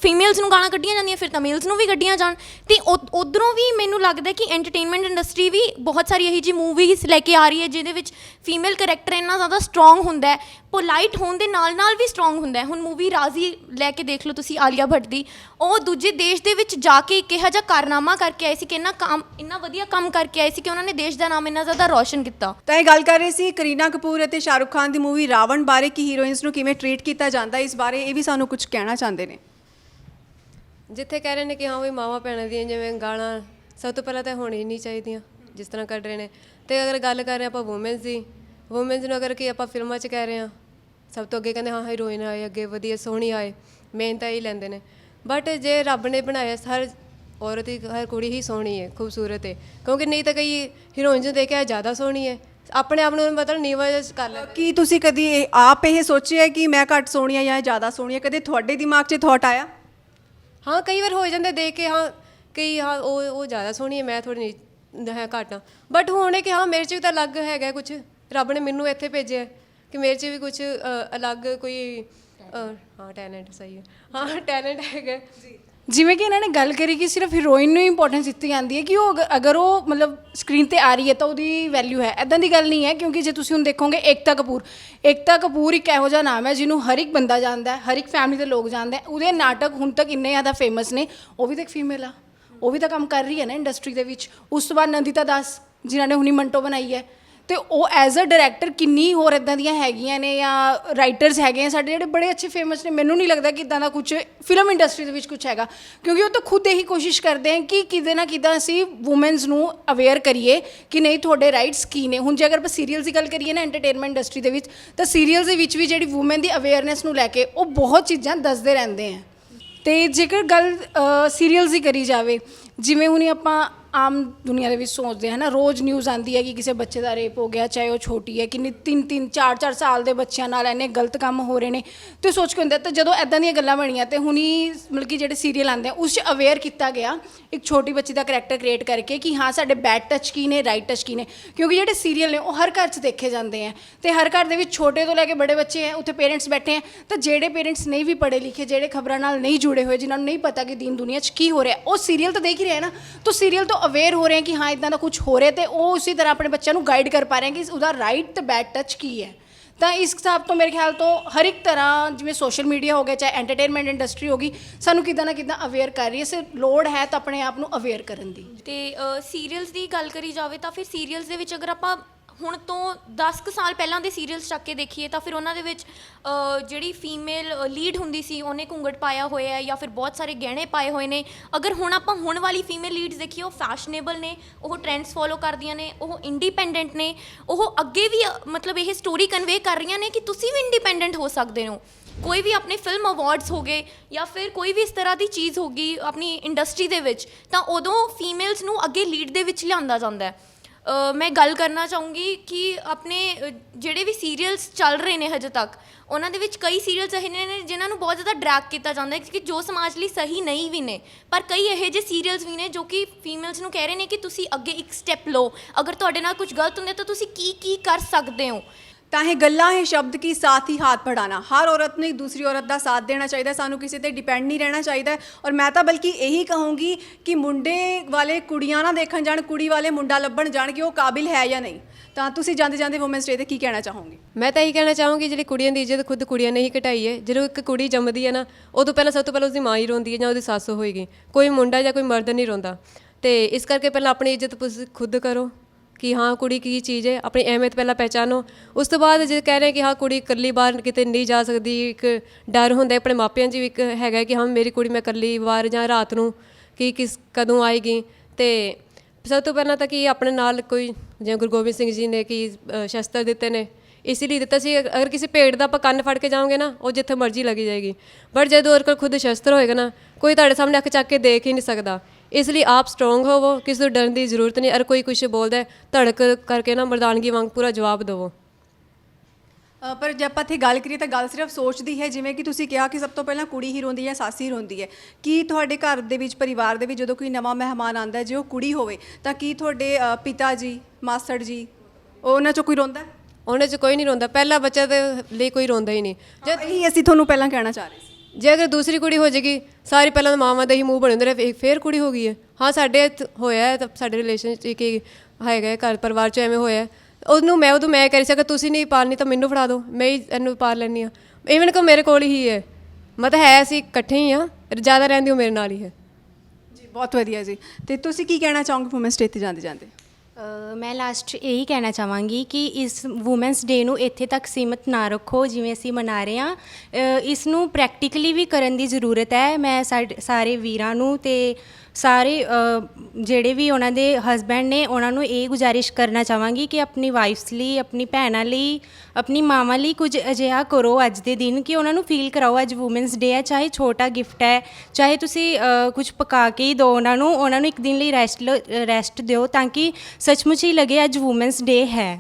ਫੀਮੇਲਸ ਨੂੰ ਗਾਲਾਂ ਕੱਢੀਆਂ ਜਾਂਦੀਆਂ ਫਿਰ ਤਾਂ ਮੇਲਸ ਨੂੰ ਵੀ ਕੱਢੀਆਂ ਜਾਣ। ਤੇ ਉਧਰੋਂ ਵੀ ਮੈਨੂੰ ਲੱਗਦਾ ਕਿ ਐਂਟਰਟੇਨਮੈਂਟ ਇੰਡਸਟਰੀ ਵੀ ਬਹੁਤ ਸਾਰੀ ਇਹੀ ਜੀ ਮੂਵੀਜ਼ ਲੈ ਕੇ ਆ ਰਹੀ ਹੈ ਜਿਹਦੇ ਵਿੱਚ ਫੀਮੇਲ ਕੈਰੈਕਟਰ ਇੰਨਾ ਜ਼ਿਆਦਾ ਸਟਰੋਂਗ ਹੁੰਦਾ ਹੈ ਪੋਲਾਈਟ ਹੋਣ ਦੇ ਨਾਲ ਨਾਲ ਵੀ ਸਟਰੋਂਗ ਹੁੰਦਾ ਹੈ। ਹੁਣ ਮੂਵੀ ਰਾਜ਼ੀ ਲੈ ਕੇ ਦੇਖ ਲਓ ਤੁਸੀਂ ਆਲੀਆ ਭੱਟ ਦੀ। ਉਹ ਦੂਜੇ ਦੇਸ਼ ਦੇ ਵਿੱਚ ਜਾ ਕੇ ਇੱਕ ਇਹੋ ਜਿਹਾ ਕਾਰਨਾਮਾ ਕਰਕੇ ਆਏ ਸੀ ਕਿ ਇੰਨਾ ਕੰਮ ਇੰਨਾ ਵਧੀਆ ਕੰਮ ਕਰਕੇ ਆਏ ਸੀ ਕਿ ਉਹਨਾਂ ਨੇ ਦੇਸ਼ ਦਾ ਨਾਮ ਇੰਨਾ ਜ਼ਿਆਦਾ ਰੌਸ਼ਨ ਕੀਤਾ। ਤਾਂ ਇਹ ਗੱਲ ਕਰ ਰਹੇ ਸੀ ਕਰੀਨਾ ਕਪੂਰ ਅਤੇ ਸ਼ਾਹਰੁਖ ਖਾਨ ਦੀ ਮੂਵੀ ਰਾਵਣ ਬਾਰੇ ਕਿ ਹੀਰੋਇਨਸ ਨੂੰ ਕਿਵੇਂ ਟ੍ਰੀਟ ਕੀਤਾ ਜਾਂਦਾ ਹੈ ਇਸ ਬਾਰੇ ਇਹ ਵੀ ਸਾਨੂੰ ਕੁਝ ਕਹਿਣਾ ਚਾਹੁੰਦੇ ਨੇ। ਜਿੱਥੇ ਕਹਿ ਰਹੇ ਨੇ ਕਿ ਹਾਂ ਵੀ ਮਾਵਾਂ ਭੈਣਾਂ ਦੀਆਂ ਜਿਵੇਂ ਗਾਲਾਂ ਸਭ ਤੋਂ ਪਹਿਲਾਂ ਤਾਂ ਹੋਣੀ ਨਹੀਂ ਚਾਹੀਦੀਆਂ ਜਿਸ ਤਰ੍ਹਾਂ ਕੱਢ ਰਹੇ ਨੇ। ਤੇ ਅਗਰ ਗੱਲ ਕਰ ਰਹੇ ਆਪਾਂ ਔਮਨਸ ਦੀ ਔਮਨਸ ਨੂੰ ਅਗਰ ਕਿ ਆਪਾਂ ਫਿਲਮਾਂ 'ਚ ਕਹਿ ਰਹੇ ਹਾਂ ਸਭ ਤੋਂ ਅੱਗੇ ਕਹਿੰਦੇ ਹਾਂ ਹੀਰੋਇਨ ਆਏ ਅੱਗੇ ਵਧੀਆ ਸੋਹਣੀ ਆਏ ਮੇਨ ਤਾਂ ਇਹ ਲੈਂਦੇ ਨੇ। ਬਟ ਜੇ ਰੱਬ ਨੇ ਬਣਾਇਆ ਹਰ ਔਰਤ ਹੀ ਹਰ ਕੁੜੀ ਹੀ ਸੋਹਣੀ ਹੈ ਖੂਬਸੂਰਤ ਹੈ। ਕਿਉਂਕਿ ਨਹੀਂ ਤਾਂ ਕਈ ਹੀਰੋਇਨਸ ਨੂੰ ਦੇਖਿਆ ਜ਼ਿਆਦਾ ਸੋਹਣੀ ਹੈ। ਆਪਣੇ ਆਪ ਨੂੰ ਮਤਲਬ ਨੀਵਾਂ ਕਰ ਲੈਂਦੇ। ਕੀ ਤੁਸੀਂ ਕਦੀ ਇਹ- ਆਪ ਇਹ ਸੋਚਿਆ ਕਿ ਮੈਂ ਘੱਟ ਸੋਹਣੀ ਹਾਂ ਜਾਂ ਇਹ ਜ਼ਿਆਦਾ ਸੋਹਣੀ ਹੈ? ਕਦੇ ਤੁਹਾਡੇ ਦਿਮਾਗ 'ਚ ਥਾਟ ਆਇਆ? ਹਾਂ ਕਈ ਵਾਰ ਹੋ ਜਾਂਦਾ ਦੇਖ ਕੇ ਹਾਂ ਕਈ ਹਾਂ ਉਹ ਉਹ ਜ਼ਿਆਦਾ ਸੋਹਣੀ ਹੈ ਮੈਂ ਥੋੜੀ ਹੈ ਘੱਟ ਬਟ ਹੁਣ ਇਹ ਕਿ ਹਾਂ ਮੇਰੇ 'ਚ ਵੀ ਤਾਂ ਅਲੱਗ ਹੈਗਾ ਕੁਝ ਰੱਬ ਨੇ ਮੈਨੂੰ ਇੱਥੇ ਭੇਜਿਆ ਹੈ ਕਿ ਮੇਰੇ 'ਚ ਵੀ ਕੁਝ ਅਲੱਗ ਕੋਈ ਅ, ਹਾਂ ਟੈਲੈਂਟ ਸਹੀ ਹੈ। ਹਾਂ ਟੈਲੈਂਟ ਹੈਗਾ। ਜਿਵੇਂ ਕਿ ਇਹਨਾਂ ਨੇ ਗੱਲ ਕਰੀ ਕਿ ਸਿਰਫ ਹੀਰੋਇਨ ਨੂੰ ਇੰਪੋਰਟੈਂਸ ਦਿੱਤੀ ਜਾਂਦੀ ਹੈ ਕਿ ਉਹ ਅਗ- ਅਗਰ ਉਹ ਮਤਲਬ ਸਕਰੀਨ ਤੇ ਆ ਰਹੀ ਹੈ ਤਾਂ ਉਹਦੀ ਵੈਲਿਊ ਹੈ। ਐਦਾਂ ਦੀ ਗੱਲ ਨਹੀਂ ਹੈ, ਕਿਉਂਕਿ ਜੇ ਤੁਸੀਂ ਹੁਣ ਦੇਖੋਗੇ ਏਕਤਾ ਕਪੂਰ ਏਕਤਾ ਕਪੂਰ ਇੱਕ ਇਹੋ ਜਿਹਾ ਨਾਮ ਹੈ ਜਿਹਨੂੰ ਹਰ ਇੱਕ ਬੰਦਾ ਜਾਣਦਾ ਹੈ, ਹਰ ਇੱਕ ਫੈਮਿਲੀ ਦੇ ਲੋਕ ਜਾਣਦੇ ਹੈ। ਉਹਦੇ ਨਾਟਕ ਹੁਣ ਤੱਕ ਇੰਨੇ ਜ਼ਿਆਦਾ ਫੇਮਸ ਨੇ। ਉਹ ਵੀ ਤਾਂ ਇੱਕ ਫੀਮੇਲ ਆ। ਉਹ ਵੀ ਤਾਂ ਕੰਮ ਕਰ ਰਹੀ ਹੈ ਨਾ ਇੰਡਸਟਰੀ ਦੇ ਵਿੱਚ। ਉਸ ਤੋਂ ਬਾਅਦ ਨੰਦਿਤਾ ਦਾਸ, ਜਿਨ੍ਹਾਂ ਨੇ ਹੁਣੀ ਮੰਟੋ ਬਣਾਈ ਹੈ। ਤੇ ਉਹ ਐਜ਼ ਅ ਡਾਇਰੈਕਟਰ ਕਿੰਨੀ ਹੋਰ ਇਦਾਂ ਦੀਆਂ ਹੈਗੀਆਂ ਨੇ ਜਾਂ ਰਾਈਟਰਸ ਹੈਗੇ ਆ ਸਾਡੇ ਜਿਹੜੇ ਬੜੇ ਅੱਛੇ ਫੇਮਸ ਨੇ, ਮੈਨੂੰ ਨਹੀਂ ਲੱਗਦਾ ਕਿ ਇਦਾਂ ਦਾ ਕੁਝ ਫਿਲਮ ਇੰਡਸਟਰੀ ਦੇ ਵਿੱਚ ਕੁਝ ਹੈਗਾ। ਕਿਉਂਕਿ ਉਹ ਤਾਂ ਖੁਦ ਇਹੀ ਕੋਸ਼ਿਸ਼ ਕਰਦੇ ਆ ਕਿ ਕਿਤੇ ਨਾ ਕਿਤੇ ਅਸੀਂ ਔਮਨਸ ਨੂੰ ਅਵੇਅਰ ਕਰੀਏ ਕਿ ਨਹੀਂ, ਤੁਹਾਡੇ ਰਾਈਟਸ ਕੀ ਨੇ। ਹੁਣ ਜੇ ਅਗਰ ਆਪਾਂ ਸੀਰੀਅਲਸ ਦੀ ਗੱਲ ਕਰੀਏ ਨਾ ਐਂਟਰਟੇਨਮੈਂਟ ਇੰਡਸਟਰੀ ਦੇ ਵਿੱਚ, ਤਾਂ ਸੀਰੀਅਲਸ ਦੇ ਵਿੱਚ ਵੀ ਜਿਹੜੀ ਔਮਨ ਦੀ ਅਵੇਅਰਨੈਸ ਨੂੰ ਲੈ ਕੇ ਉਹ ਬਹੁਤ ਚੀਜ਼ਾਂ ਦੱਸਦੇ ਰਹਿੰਦੇ ਆ। ਤੇ ਜੇਕਰ ਗੱਲ ਸੀਰੀਅਲਸ ਦੀ ਕਰੀ ਜਾਵੇ, ਜਿਵੇਂ ਹੁਣੀ ਆਪਾਂ ਆਮ ਦੁਨੀਆ ਦੇ ਵਿੱਚ ਸੋਚਦੇ ਹਾਂ ਨਾ ਰੋਜ਼ ਨਿਊਜ਼ ਆਂਦੀ ਹੈ ਕਿ ਕਿਸੇ ਬੱਚੇ ਦਾ ਰੇਪ ਹੋ ਗਿਆ, ਚਾਹੇ ਉਹ ਛੋਟੀ ਹੈ, ਕਿੰਨੀ ਤਿੰਨ ਤਿੰਨ, ਚਾਰ ਚਾਰ ਸਾਲ ਦੇ ਬੱਚਿਆਂ ਨਾਲ ਇੰਨੇ ਗਲਤ ਕੰਮ ਹੋ ਰਹੇ ਨੇ। ਤੇ ਸੋਚ ਕੇ ਹੁੰਦਾ ਤਾਂ ਜਦੋਂ ਐਦਾਂ ਦੀਆਂ ਗੱਲਾਂ ਬਣੀਆਂ, ਤੇ ਹੁਣੀ ਮਤਲਬ ਕਿ ਜਿਹੜੇ ਸੀਰੀਅਲ ਆਉਂਦੇ ਆ, ਉਸ 'ਚ ਅਵੇਅਰ ਕੀਤਾ ਗਿਆ ਇੱਕ ਛੋਟੀ ਬੱਚੀ ਦਾ ਕਰੈਕਟਰ ਕ੍ਰੀਏਟ ਕਰਕੇ ਕਿ ਹਾਂ, ਸਾਡੇ ਬੈਡ ਟੱਚ ਕੀ ਨੇ ਰਾਈਟ ਟੱਚ ਕੀ ਨੇ। ਕਿਉਂਕਿ ਜਿਹੜੇ ਸੀਰੀਅਲ ਨੇ, ਉਹ ਹਰ ਘਰ 'ਚ ਦੇਖੇ ਜਾਂਦੇ ਆ। ਤੇ ਹਰ ਘਰ ਦੇ ਵਿੱਚ ਛੋਟੇ ਤੋਂ ਲੈ ਕੇ ਬੜੇ ਬੱਚੇ ਆ, ਉੱਥੇ ਪੇਰੈਂਟਸ ਬੈਠੇ ਆ। ਤਾਂ ਜਿਹੜੇ ਪੇਰੈਂਟਸ ਨਹੀਂ ਵੀ ਪੜ੍ਹੇ ਲਿਖੇ, ਜਿਹੜੇ ਖਬਰਾਂ ਨਾਲ ਨਹੀਂ ਜੁੜੇ ਹੋਏ, ਜਿਨ੍ਹਾਂ ਨੂੰ ਨਹੀਂ ਪਤਾ ਕਿ ਦੀਨ ਦੁਨੀਆ 'ਚ ਕੀ ਹੋ ਰਿਹਾ, ਉਹ ਸੀਰੀਅਲ ਤਾਂ ਦੇਖ ਹੀ ਰਹੇ ਆ ਨਾ। ਤਾਂ ਸੀਰੀਅਲ ਤੋਂ ਅਵੇਅਰ ਹੋ ਰਹੇ ਹੈ ਕਿ ਹਾਂ ਇਦਾਂ ਦਾ ਕੁਝ ਹੋ ਰਿਹਾ ਤੇ ਉਹ ਉਸੇ ਤਰ੍ਹਾਂ ਆਪਣੇ ਬੱਚਿਆਂ ਨੂੰ ਗਾਈਡ ਕਰ ਪਾ ਰਹੇ ਕਿ ਉਹਦਾ ਰਾਈਟ ਤੇ ਬੈਡ ਟੱਚ ਕੀ ਹੈ। ਤਾਂ ਇਸ ਹਿਸਾਬ ਤੋਂ ਮੇਰੇ ਖਿਆਲ ਤੋਂ ਹਰ ਇੱਕ ਤਰ੍ਹਾਂ ਜਿਵੇਂ ਸੋਸ਼ਲ ਮੀਡੀਆ ਹੋ ਗਿਆ, ਚਾਹੇ ਐਂਟਰਟੇਨਮੈਂਟ ਇੰਡਸਟਰੀ ਹੋ ਗਈ, ਸਾਨੂੰ ਕਿਦਾਂ ਨਾ ਕਿਦਾਂ ਅਵੇਅਰ ਕਰ ਰਹੀ ਹੈ। ਸਿਰਫ ਲੋੜ ਹੈ ਤਾਂ ਆਪਣੇ ਆਪ ਨੂੰ ਅਵੇਅਰ ਕਰਨ ਦੀ। ਤੇ ਸੀਰੀਅਲਸ ਦੀ ਗੱਲ ਕਰੀ ਜਾਵੇ ਤਾਂ ਫਿਰ ਸੀਰੀਅਲਸ ਦੇ ਵਿੱਚ ਅਗਰ ਆਪਾਂ ਹੁਣ ਤੋਂ 10 ਕੁ ਸਾਲ ਪਹਿਲਾਂ ਦੇ ਸੀਰੀਅਲਸ ਚੱਕ ਕੇ ਦੇਖੀਏ ਤਾਂ ਫਿਰ ਉਹਨਾਂ ਦੇ ਵਿੱਚ ਅ, ਜਿਹੜੀ ਫੀਮੇਲ ਲੀਡ ਹੁੰਦੀ ਸੀ ਉਹਨੇ ਘੁੰਗਟ ਪਾਇਆ ਹੋਇਆ ਹੈ ਜਾਂ ਫਿਰ ਬਹੁਤ ਸਾਰੇ ਗਹਿਣੇ ਪਾਏ ਹੋਏ ਨੇ। ਅਗਰ ਹੁਣ ਆਪਾਂ ਹੁਣ ਵਾਲੀ ਫੀਮੇਲ ਲੀਡਸ ਦੇਖੀਏ ਉਹ ਫੈਸ਼ਨੇਬਲ ਨੇ ਉਹ ਟ੍ਰੈਂਡਸ ਫੋਲੋ ਕਰਦੀਆਂ ਨੇ ਉਹ ਇੰਡੀਪੈਂਡੈਂਟ ਨੇ ਉਹ ਅੱਗੇ ਵੀ ਅ, ਮਤਲਬ ਇਹ ਸਟੋਰੀ ਕਨਵੇ ਕਰ ਰਹੀਆਂ ਨੇ ਕਿ ਤੁਸੀਂ ਵੀ ਇੰਡੀਪੈਂਡੈਂਟ ਹੋ ਸਕਦੇ ਹੋ। ਕੋਈ ਵੀ ਆਪਣੇ ਫਿਲਮ ਅਵਾਰਡਸ ਹੋ ਗਏ ਜਾਂ ਫਿਰ ਕੋਈ ਵੀ ਇਸ ਤਰ੍ਹਾਂ ਦੀ ਚੀਜ਼ ਹੋ ਗਈ ਆਪਣੀ ਇੰਡਸਟਰੀ ਦੇ ਵਿੱਚ ਤਾਂ ਉਦੋਂ ਫੀਮੇਲਸ ਨੂੰ ਅੱਗੇ ਲੀਡ ਦੇ ਵਿੱਚ ਲਿਆਂਦਾ ਜਾਂਦਾ ਹੈ। ਮੈਂ ਗੱਲ ਕਰਨਾ ਚਾਹੂੰਗੀ ਕਿ ਆਪਣੇ ਅ, ਜਿਹੜੇ ਵੀ ਸੀਰੀਅਲਸ ਚੱਲ ਰਹੇ ਨੇ ਹਜੇ ਤੱਕ ਉਹਨਾਂ ਦੇ ਵਿੱਚ ਕਈ ਸੀਰੀਅਲਸ ਇਹੋ ਜਿਹੇ ਨੇ ਜਿਨ੍ਹਾਂ ਨੂੰ ਬਹੁਤ ਜ਼ਿਆਦਾ ਡਰੈਗ ਕੀਤਾ ਜਾਂਦਾ ਹੈ ਕਿ ਜੋ ਸਮਾਜ ਲਈ ਸਹੀ ਨਹੀਂ ਵੀ ਨੇ ਪਰ ਕਈ ਇਹੋ ਜਿਹੇ ਸੀਰੀਅਲਸ ਵੀ ਨੇ ਜੋ ਕਿ ਫੀਮੇਲਸ ਨੂੰ ਕਹਿ ਰਹੇ ਨੇ ਕਿ ਤੁਸੀਂ ਅੱਗੇ ਇੱਕ ਸਟੈਪ ਲਓ। ਅਗਰ ਤੁਹਾਡੇ ਨਾਲ ਕੁਝ ਗਲਤ ਹੁੰਦਾ ਤਾਂ ਤੁਸੀਂ ਕੀ ਕੀ ਕਰ ਸਕਦੇ ਹੋ? ਤਾਂ ਇਹ ਗੱਲਾਂ, ਇਹ ਸ਼ਬਦ ਕੀ ਸਾਥ ਹੀ ਹੱਥ ਬੜਾਣਾ ਹਰ ਔਰਤ ਨੂੰ ਇੱਕ ਦੂਸਰੀ ਔਰਤ ਦਾ ਸਾਥ ਦੇਣਾ ਚਾਹੀਦਾ, ਸਾਨੂੰ ਕਿਸੇ ਤੇ ਡਿਪੈਂਡ ਨਹੀਂ ਰਹਿਣਾ ਚਾਹੀਦਾ। ਔਰ ਮੈਂ ਤਾਂ ਬਲਕਿ ਇਹੀ ਕਹੂੰਗੀ ਕਿ ਮੁੰਡੇ ਵਾਲੇ ਕੁੜੀਆਂ ਨਾ ਦੇਖਣ ਜਾਣ, ਕੁੜੀ ਵਾਲੇ ਮੁੰਡਾ ਲੱਭਣ ਜਾਣ ਕਿ ਉਹ ਕਾਬਿਲ ਹੈ ਜਾਂ ਨਹੀਂ। ਤਾਂ ਤੁਸੀਂ ਜਾਂਦੇ ਜਾਂਦੇ ਵੂਮਨਸ ਡੇ ਤੇ ਕੀ ਕਹਿਣਾ ਚਾਹੋਗੇ? ਮੈਂ ਤਾਂ ਇਹੀ ਕਹਿਣਾ ਚਾਹੂੰਗੀ, ਜਿਹੜੀ ਕੁੜੀਆਂ ਦੀ ਇੱਜ਼ਤ ਖੁਦ ਕੁੜੀਆਂ ਨੇ ਹੀ ਘਟਾਈ ਹੈ। ਜਦੋਂ ਇੱਕ ਕੁੜੀ ਜੰਮਦੀ ਹੈ ਨਾ ਉਹ ਤੋਂ ਪਹਿਲਾਂ ਸਭ ਤੋਂ ਪਹਿਲਾਂ ਉਸਦੀ ਮਾਂ ਹੀ ਰੋਂਦੀ ਹੈ ਜਾਂ ਉਹਦੀ ਸੱਸ ਹੋਏਗੀ। ਕੋਈ ਮੁੰਡਾ ਜਾਂ ਕੋਈ ਮਰਦ ਨਹੀਂ ਰੋਂਦਾ। ਤੇ ਇਸ ਕਰਕੇ ਪਹਿਲਾਂ ਆਪਣੀ ਇੱਜ਼ਤ ਤੁਸੀਂ ਖੁਦ ਕਰੋ। ਕਿ ਹਾਂ ਕੁੜੀ ਕੀ ਚੀਜ਼ ਹੈ, ਆਪਣੀ ਅਹਿਮੀਅਤ ਪਹਿਲਾਂ ਪਹਿਚਾਨੋ ਉਸ ਤੋਂ ਬਾਅਦ ਜੇ ਕਹਿ ਰਹੇ ਕਿ ਹਾਂ ਕੁੜੀ ਇਕੱਲੀ ਬਾਹਰ ਕਿਤੇ ਨਹੀਂ ਜਾ ਸਕਦੀ, ਇੱਕ ਡਰ ਹੁੰਦਾ ਆਪਣੇ ਮਾਪਿਆਂ 'ਚ ਵੀ ਇੱਕ ਹੈਗਾ ਕਿ ਹਾਂ ਮੇਰੀ ਕੁੜੀ ਮੈਂ ਇਕੱਲੀ ਬਾਹਰ ਜਾਂ ਰਾਤ ਨੂੰ ਕਿ ਕਿਸ ਕਦੋਂ ਆਏਗੀ। ਤੇ ਸਭ ਤੋਂ ਪਹਿਲਾਂ ਤਾਂ ਕਿ ਆਪਣੇ ਨਾਲ ਕੋਈ ਜਿਵੇਂ ਗੁਰੂ ਗੋਬਿੰਦ ਸਿੰਘ ਜੀ ਨੇ ਕਿ ਸ਼ਸਤਰ ਦਿੱਤੇ ਨੇ ਇਸ ਲਈ ਦਿੱਤਾ ਸੀ। ਅਗਰ ਕਿਸੇ ਭੇਡ ਦਾ ਆਪਾਂ ਕੰਨ ਫੜ ਕੇ ਜਾਓਗੇ ਨਾ, ਉਹ ਜਿੱਥੇ ਮਰਜ਼ੀ ਲੱਗੀ ਜਾਏਗੀ। ਬਟ ਜਦੋਂ ਉਹਦੇ ਕੋਲ ਖੁਦ ਸ਼ਸਤਰ ਹੋਏਗਾ ਨਾ, ਕੋਈ ਤੁਹਾਡੇ ਸਾਹਮਣੇ ਅੱਖ ਚੱਕ ਕੇ ਦੇਖ ਹੀ ਨਹੀਂ ਸਕਦਾ। ਇਸ ਲਈ ਆਪ ਸਟਰੋਂਗ ਹੋਵੋ ਕਿਸੇ ਤੋਂ ਡਰਨ ਦੀ ਜ਼ਰੂਰਤ ਨਹੀਂ ਅਰ ਕੋਈ ਕੁਝ ਬੋਲਦਾ ਹੈ, ਧੜਕ ਕਰਕੇ ਨਾ ਮਰਦਾਨਗੀ ਵਾਂਗ ਪੂਰਾ ਜਵਾਬ ਦੇਵੋ। ਪਰ ਜੇ ਆਪਾਂ ਇੱਥੇ ਗੱਲ ਕਰੀਏ ਤਾਂ ਗੱਲ ਸਿਰਫ ਸੋਚ ਦੀ ਹੈ ਜਿਵੇਂ ਕਿ ਤੁਸੀਂ ਕਿਹਾ ਕਿ ਸਭ ਤੋਂ ਪਹਿਲਾਂ ਕੁੜੀ ਹੀ ਰੋਂਦੀ ਹੈ ਸੱਸ ਹੀ ਰੋਂਦੀ ਹੈ। ਕੀ ਤੁਹਾਡੇ ਘਰ ਦੇ ਵਿੱਚ ਪਰਿਵਾਰ ਦੇ ਵਿੱਚ ਜਦੋਂ ਕੋਈ ਨਵਾਂ ਮਹਿਮਾਨ ਆਂਦਾ ਹੈ ਜੇ ਉਹ ਕੁੜੀ ਹੋਵੇ ਤਾਂ ਕੀ ਤੁਹਾਡੇ ਪਿਤਾ ਜੀ ਮਾਸੜ ਜੀ ਉਹਨਾਂ ਚੋਂ ਕੋਈ ਰੋਂਦਾ ਹੈ? ਉਹਨਾਂ 'ਚ ਕੋਈ ਨਹੀਂ ਰੋਂਦਾ ਪਹਿਲਾ ਬੱਚਾ ਦੇ ਲਈ ਕੋਈ ਰੋਂਦਾ ਹੀ ਨਹੀਂ। ਜਦ ਇਹੀ ਅਸੀਂ ਤੁਹਾਨੂੰ ਪਹਿਲਾਂ ਕਹਿਣਾ ਚਾਹ ਰਹੇ ਸੀ। ਜੇ ਅਗਰ ਦੂਸਰੀ ਕੁੜੀ ਹੋ ਜਾਏਗੀ ਸਾਰੀ ਪਹਿਲਾਂ ਤਾਂ ਮਾਵਾਂ ਦਾ ਹੀ ਮੂੰਹ ਬਣੇ ਹੁੰਦੇ ਨੇ ਫੇ- ਫੇਰ ਕੁੜੀ ਹੋ ਗਈ ਹੈ। ਹਾਂ ਸਾਡੇ ਇੱਥੇ ਹੋਇਆ ਹੈ ਤਾਂ ਸਾਡੇ ਰਿਲੇਸ਼ਨ ਚ ਕਿ ਹੈਗਾ ਹੈ, ਘਰ ਪਰਿਵਾਰ ਚ ਐਵੇਂ ਹੋਇਆ ਹੈ। ਉਹਨੂੰ ਮੈਂ ਉਦੋਂ ਮੈਂ ਕਹਿ ਰਹੀ ਸੀ ਅਗਰ ਤੁਸੀਂ ਨਹੀਂ ਪਾਲਣੀ ਤਾਂ ਮੈਨੂੰ ਫੜਾ ਦਿਓ ਮੈਂ ਹੀ ਇਹਨੂੰ ਪਾਲ ਲੈਂਦੀ ਹਾਂ। ਇਵਨ ਕਿ ਮੇਰੇ ਕੋਲ ਹੀ ਹੈ। ਮੈਂ ਤਾਂ ਹੈ ਅਸੀਂ ਇਕੱਠੇ ਹੀ ਆ ਜ਼ਿਆਦਾ ਰਹਿੰਦੀ ਉਹ ਮੇਰੇ ਨਾਲ ਹੀ ਹੈ। ਜੀ ਬਹੁਤ ਵਧੀਆ ਜੀ। ਤੇ ਤੁਸੀਂ ਕੀ ਕਹਿਣਾ ਚਾਹੋਗੇ ਵੂਮਨਸ ਡੇ ਤੇ ਜਾਂਦੇ ਜਾਂਦੇ ਮੈਂ ਲਾਸਟ ਇਹੀ ਕਹਿਣਾ ਚਾਹਾਂਗੀ ਕਿ ਇਸ ਵੂਮਨਸ ਡੇ ਨੂੰ ਇੱਥੇ ਤੱਕ ਸੀਮਤ ਨਾ ਰੱਖੋ ਜਿਵੇਂ ਅਸੀਂ ਮਨਾ ਰਹੇ ਹਾਂ। ਅ, ਇਸ ਨੂੰ ਪ੍ਰੈਕਟੀਕਲੀ ਵੀ ਕਰਨ ਦੀ ਜ਼ਰੂਰਤ ਹੈ। ਮੈਂ ਸਾਡੇ ਸਾਰੇ ਵੀਰਾਂ ਨੂੰ ਤੇ ਸਾਰੇ ਜਿਹੜੇ ਵੀ ਉਹਨਾਂ ਦੇ ਹਸਬੈਂਡ ਨੇ ਉਹਨਾਂ ਨੂੰ ਇਹ ਗੁਜ਼ਾਰਿਸ਼ ਕਰਨਾ ਚਾਹਾਂਗੀ ਕਿ ਆਪਣੀ ਵਾਈਫਸ ਲਈ ਆਪਣੀ ਭੈਣਾਂ ਲਈ ਆਪਣੀ ਮਾਵਾਂ ਲਈ ਕੁਝ ਅਜਿਹਾ ਕਰੋ ਅੱਜ ਦੇ ਦਿਨ ਕਿ ਉਹਨਾਂ ਨੂੰ ਫੀਲ ਕਰਾਓ ਅੱਜ ਵੂਮਨਸ ਡੇ ਹੈ ਚਾਹੇ ਛੋਟਾ ਗਿਫਟ ਹੈ ਚਾਹੇ ਤੁਸੀਂ ਅ, ਕੁਝ ਪਕਾ ਕੇ ਹੀ ਦਿਓ ਉਹਨਾਂ ਨੂੰ ਉਹਨਾਂ ਨੂੰ ਇੱਕ ਦਿਨ ਲਈ ਰੈਸਟ ਰੈਸਟ ਦਿਓ ਤਾਂ ਕਿ ਸੱਚਮੁੱਚ ਹੀ ਲੱਗੇ ਅੱਜ ਵੂਮਨਸ ਡੇ ਹੈ।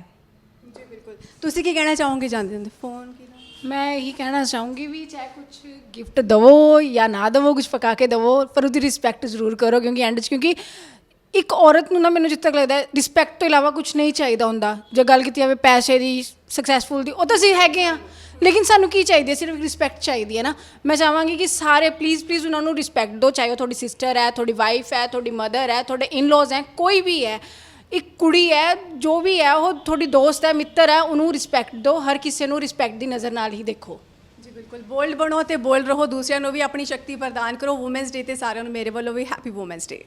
ਜੀ ਬਿਲਕੁਲ। ਤੁਸੀਂ ਕੀ ਕਹਿਣਾ ਚਾਹੋਗੇ ਜਾਂਦੇ ਜਾਂਦੇ ਫੋਨ ਕੀ ਮੈਂ ਇਹੀ ਕਹਿਣਾ ਚਾਹੂੰਗੀ ਵੀ ਚਾਹੇ ਕੁਝ ਗਿਫਟ ਦਵੋ ਜਾਂ ਨਾ ਦਵੋ ਕੁਝ ਪਕਾ ਕੇ ਦਵੋ, ਪਰ ਉਹਦੀ ਰਿਸਪੈਕਟ ਜ਼ਰੂਰ ਕਰੋ ਕਿਉਂਕਿ ਐਂਡ 'ਚ ਕਿਉਂਕਿ ਇੱਕ ਔਰਤ ਨੂੰ ਨਾ ਮੈਨੂੰ ਜਿੱਥੇ ਤੱਕ ਲੱਗਦਾ ਰਿਸਪੈਕਟ ਤੋਂ ਇਲਾਵਾ ਕੁਝ ਨਹੀਂ ਚਾਹੀਦਾ ਹੁੰਦਾ। ਜੇ ਗੱਲ ਕੀਤੀ ਜਾਵੇ ਪੈਸੇ ਦੀ ਸਕਸੈਸਫੁਲ ਦੀ, ਉਹ ਤਾਂ ਅਸੀਂ ਹੈਗੇ ਆ ਲੇਕਿਨ ਸਾਨੂੰ ਕੀ ਚਾਹੀਦੀ ਹੈ? ਸਿਰਫ ਰਿਸਪੈਕਟ ਚਾਹੀਦੀ ਹੈ ਨਾ। ਮੈਂ ਚਾਹਾਂਗੀ ਕਿ ਸਾਰੇ ਪਲੀਜ਼ ਪਲੀਜ਼ ਉਹਨਾਂ ਨੂੰ ਰਿਸਪੈਕਟ ਦਿਓ, ਚਾਹੇ ਉਹ ਤੁਹਾਡੀ ਸਿਸਟਰ ਹੈ, ਤੁਹਾਡੀ ਵਾਈਫ ਹੈ, ਤੁਹਾਡੀ ਮਦਰ ਹੈ, ਤੁਹਾਡੇ ਇਨ-ਲॉज ਹੈ, ਕੋਈ ਵੀ ਹੈ। ਇੱਕ ਕੁੜੀ ਹੈ, ਜੋ ਵੀ ਹੈ, ਉਹ ਤੁਹਾਡੀ ਦੋਸਤ ਹੈ, ਮਿੱਤਰ ਹੈ, ਉਹਨੂੰ ਰਿਸਪੈਕਟ ਦਿਓ, ਹਰ ਕਿਸੇ ਨੂੰ ਰਿਸਪੈਕਟ ਦੀ ਨਜ਼ਰ ਨਾਲ ਹੀ ਦੇਖੋ। ਜੀ ਬਿਲਕੁਲ, ਬੋਲਡ ਬਣੋ ਤੇ ਬੋਲ ਰਹੋ, ਦੂਸਰਿਆਂ ਨੂੰ ਵੀ ਆਪਣੀ ਸ਼ਕਤੀ ਪ੍ਰਦਾਨ ਕਰੋ ਵੂਮਨਸ ਡੇ ਤੇ ਸਾਰਿਆਂ ਨੂੰ ਮੇਰੇ ਵੱਲੋਂ ਵੀ ਹੈਪੀ ਵੂਮਨਸ ਡੇ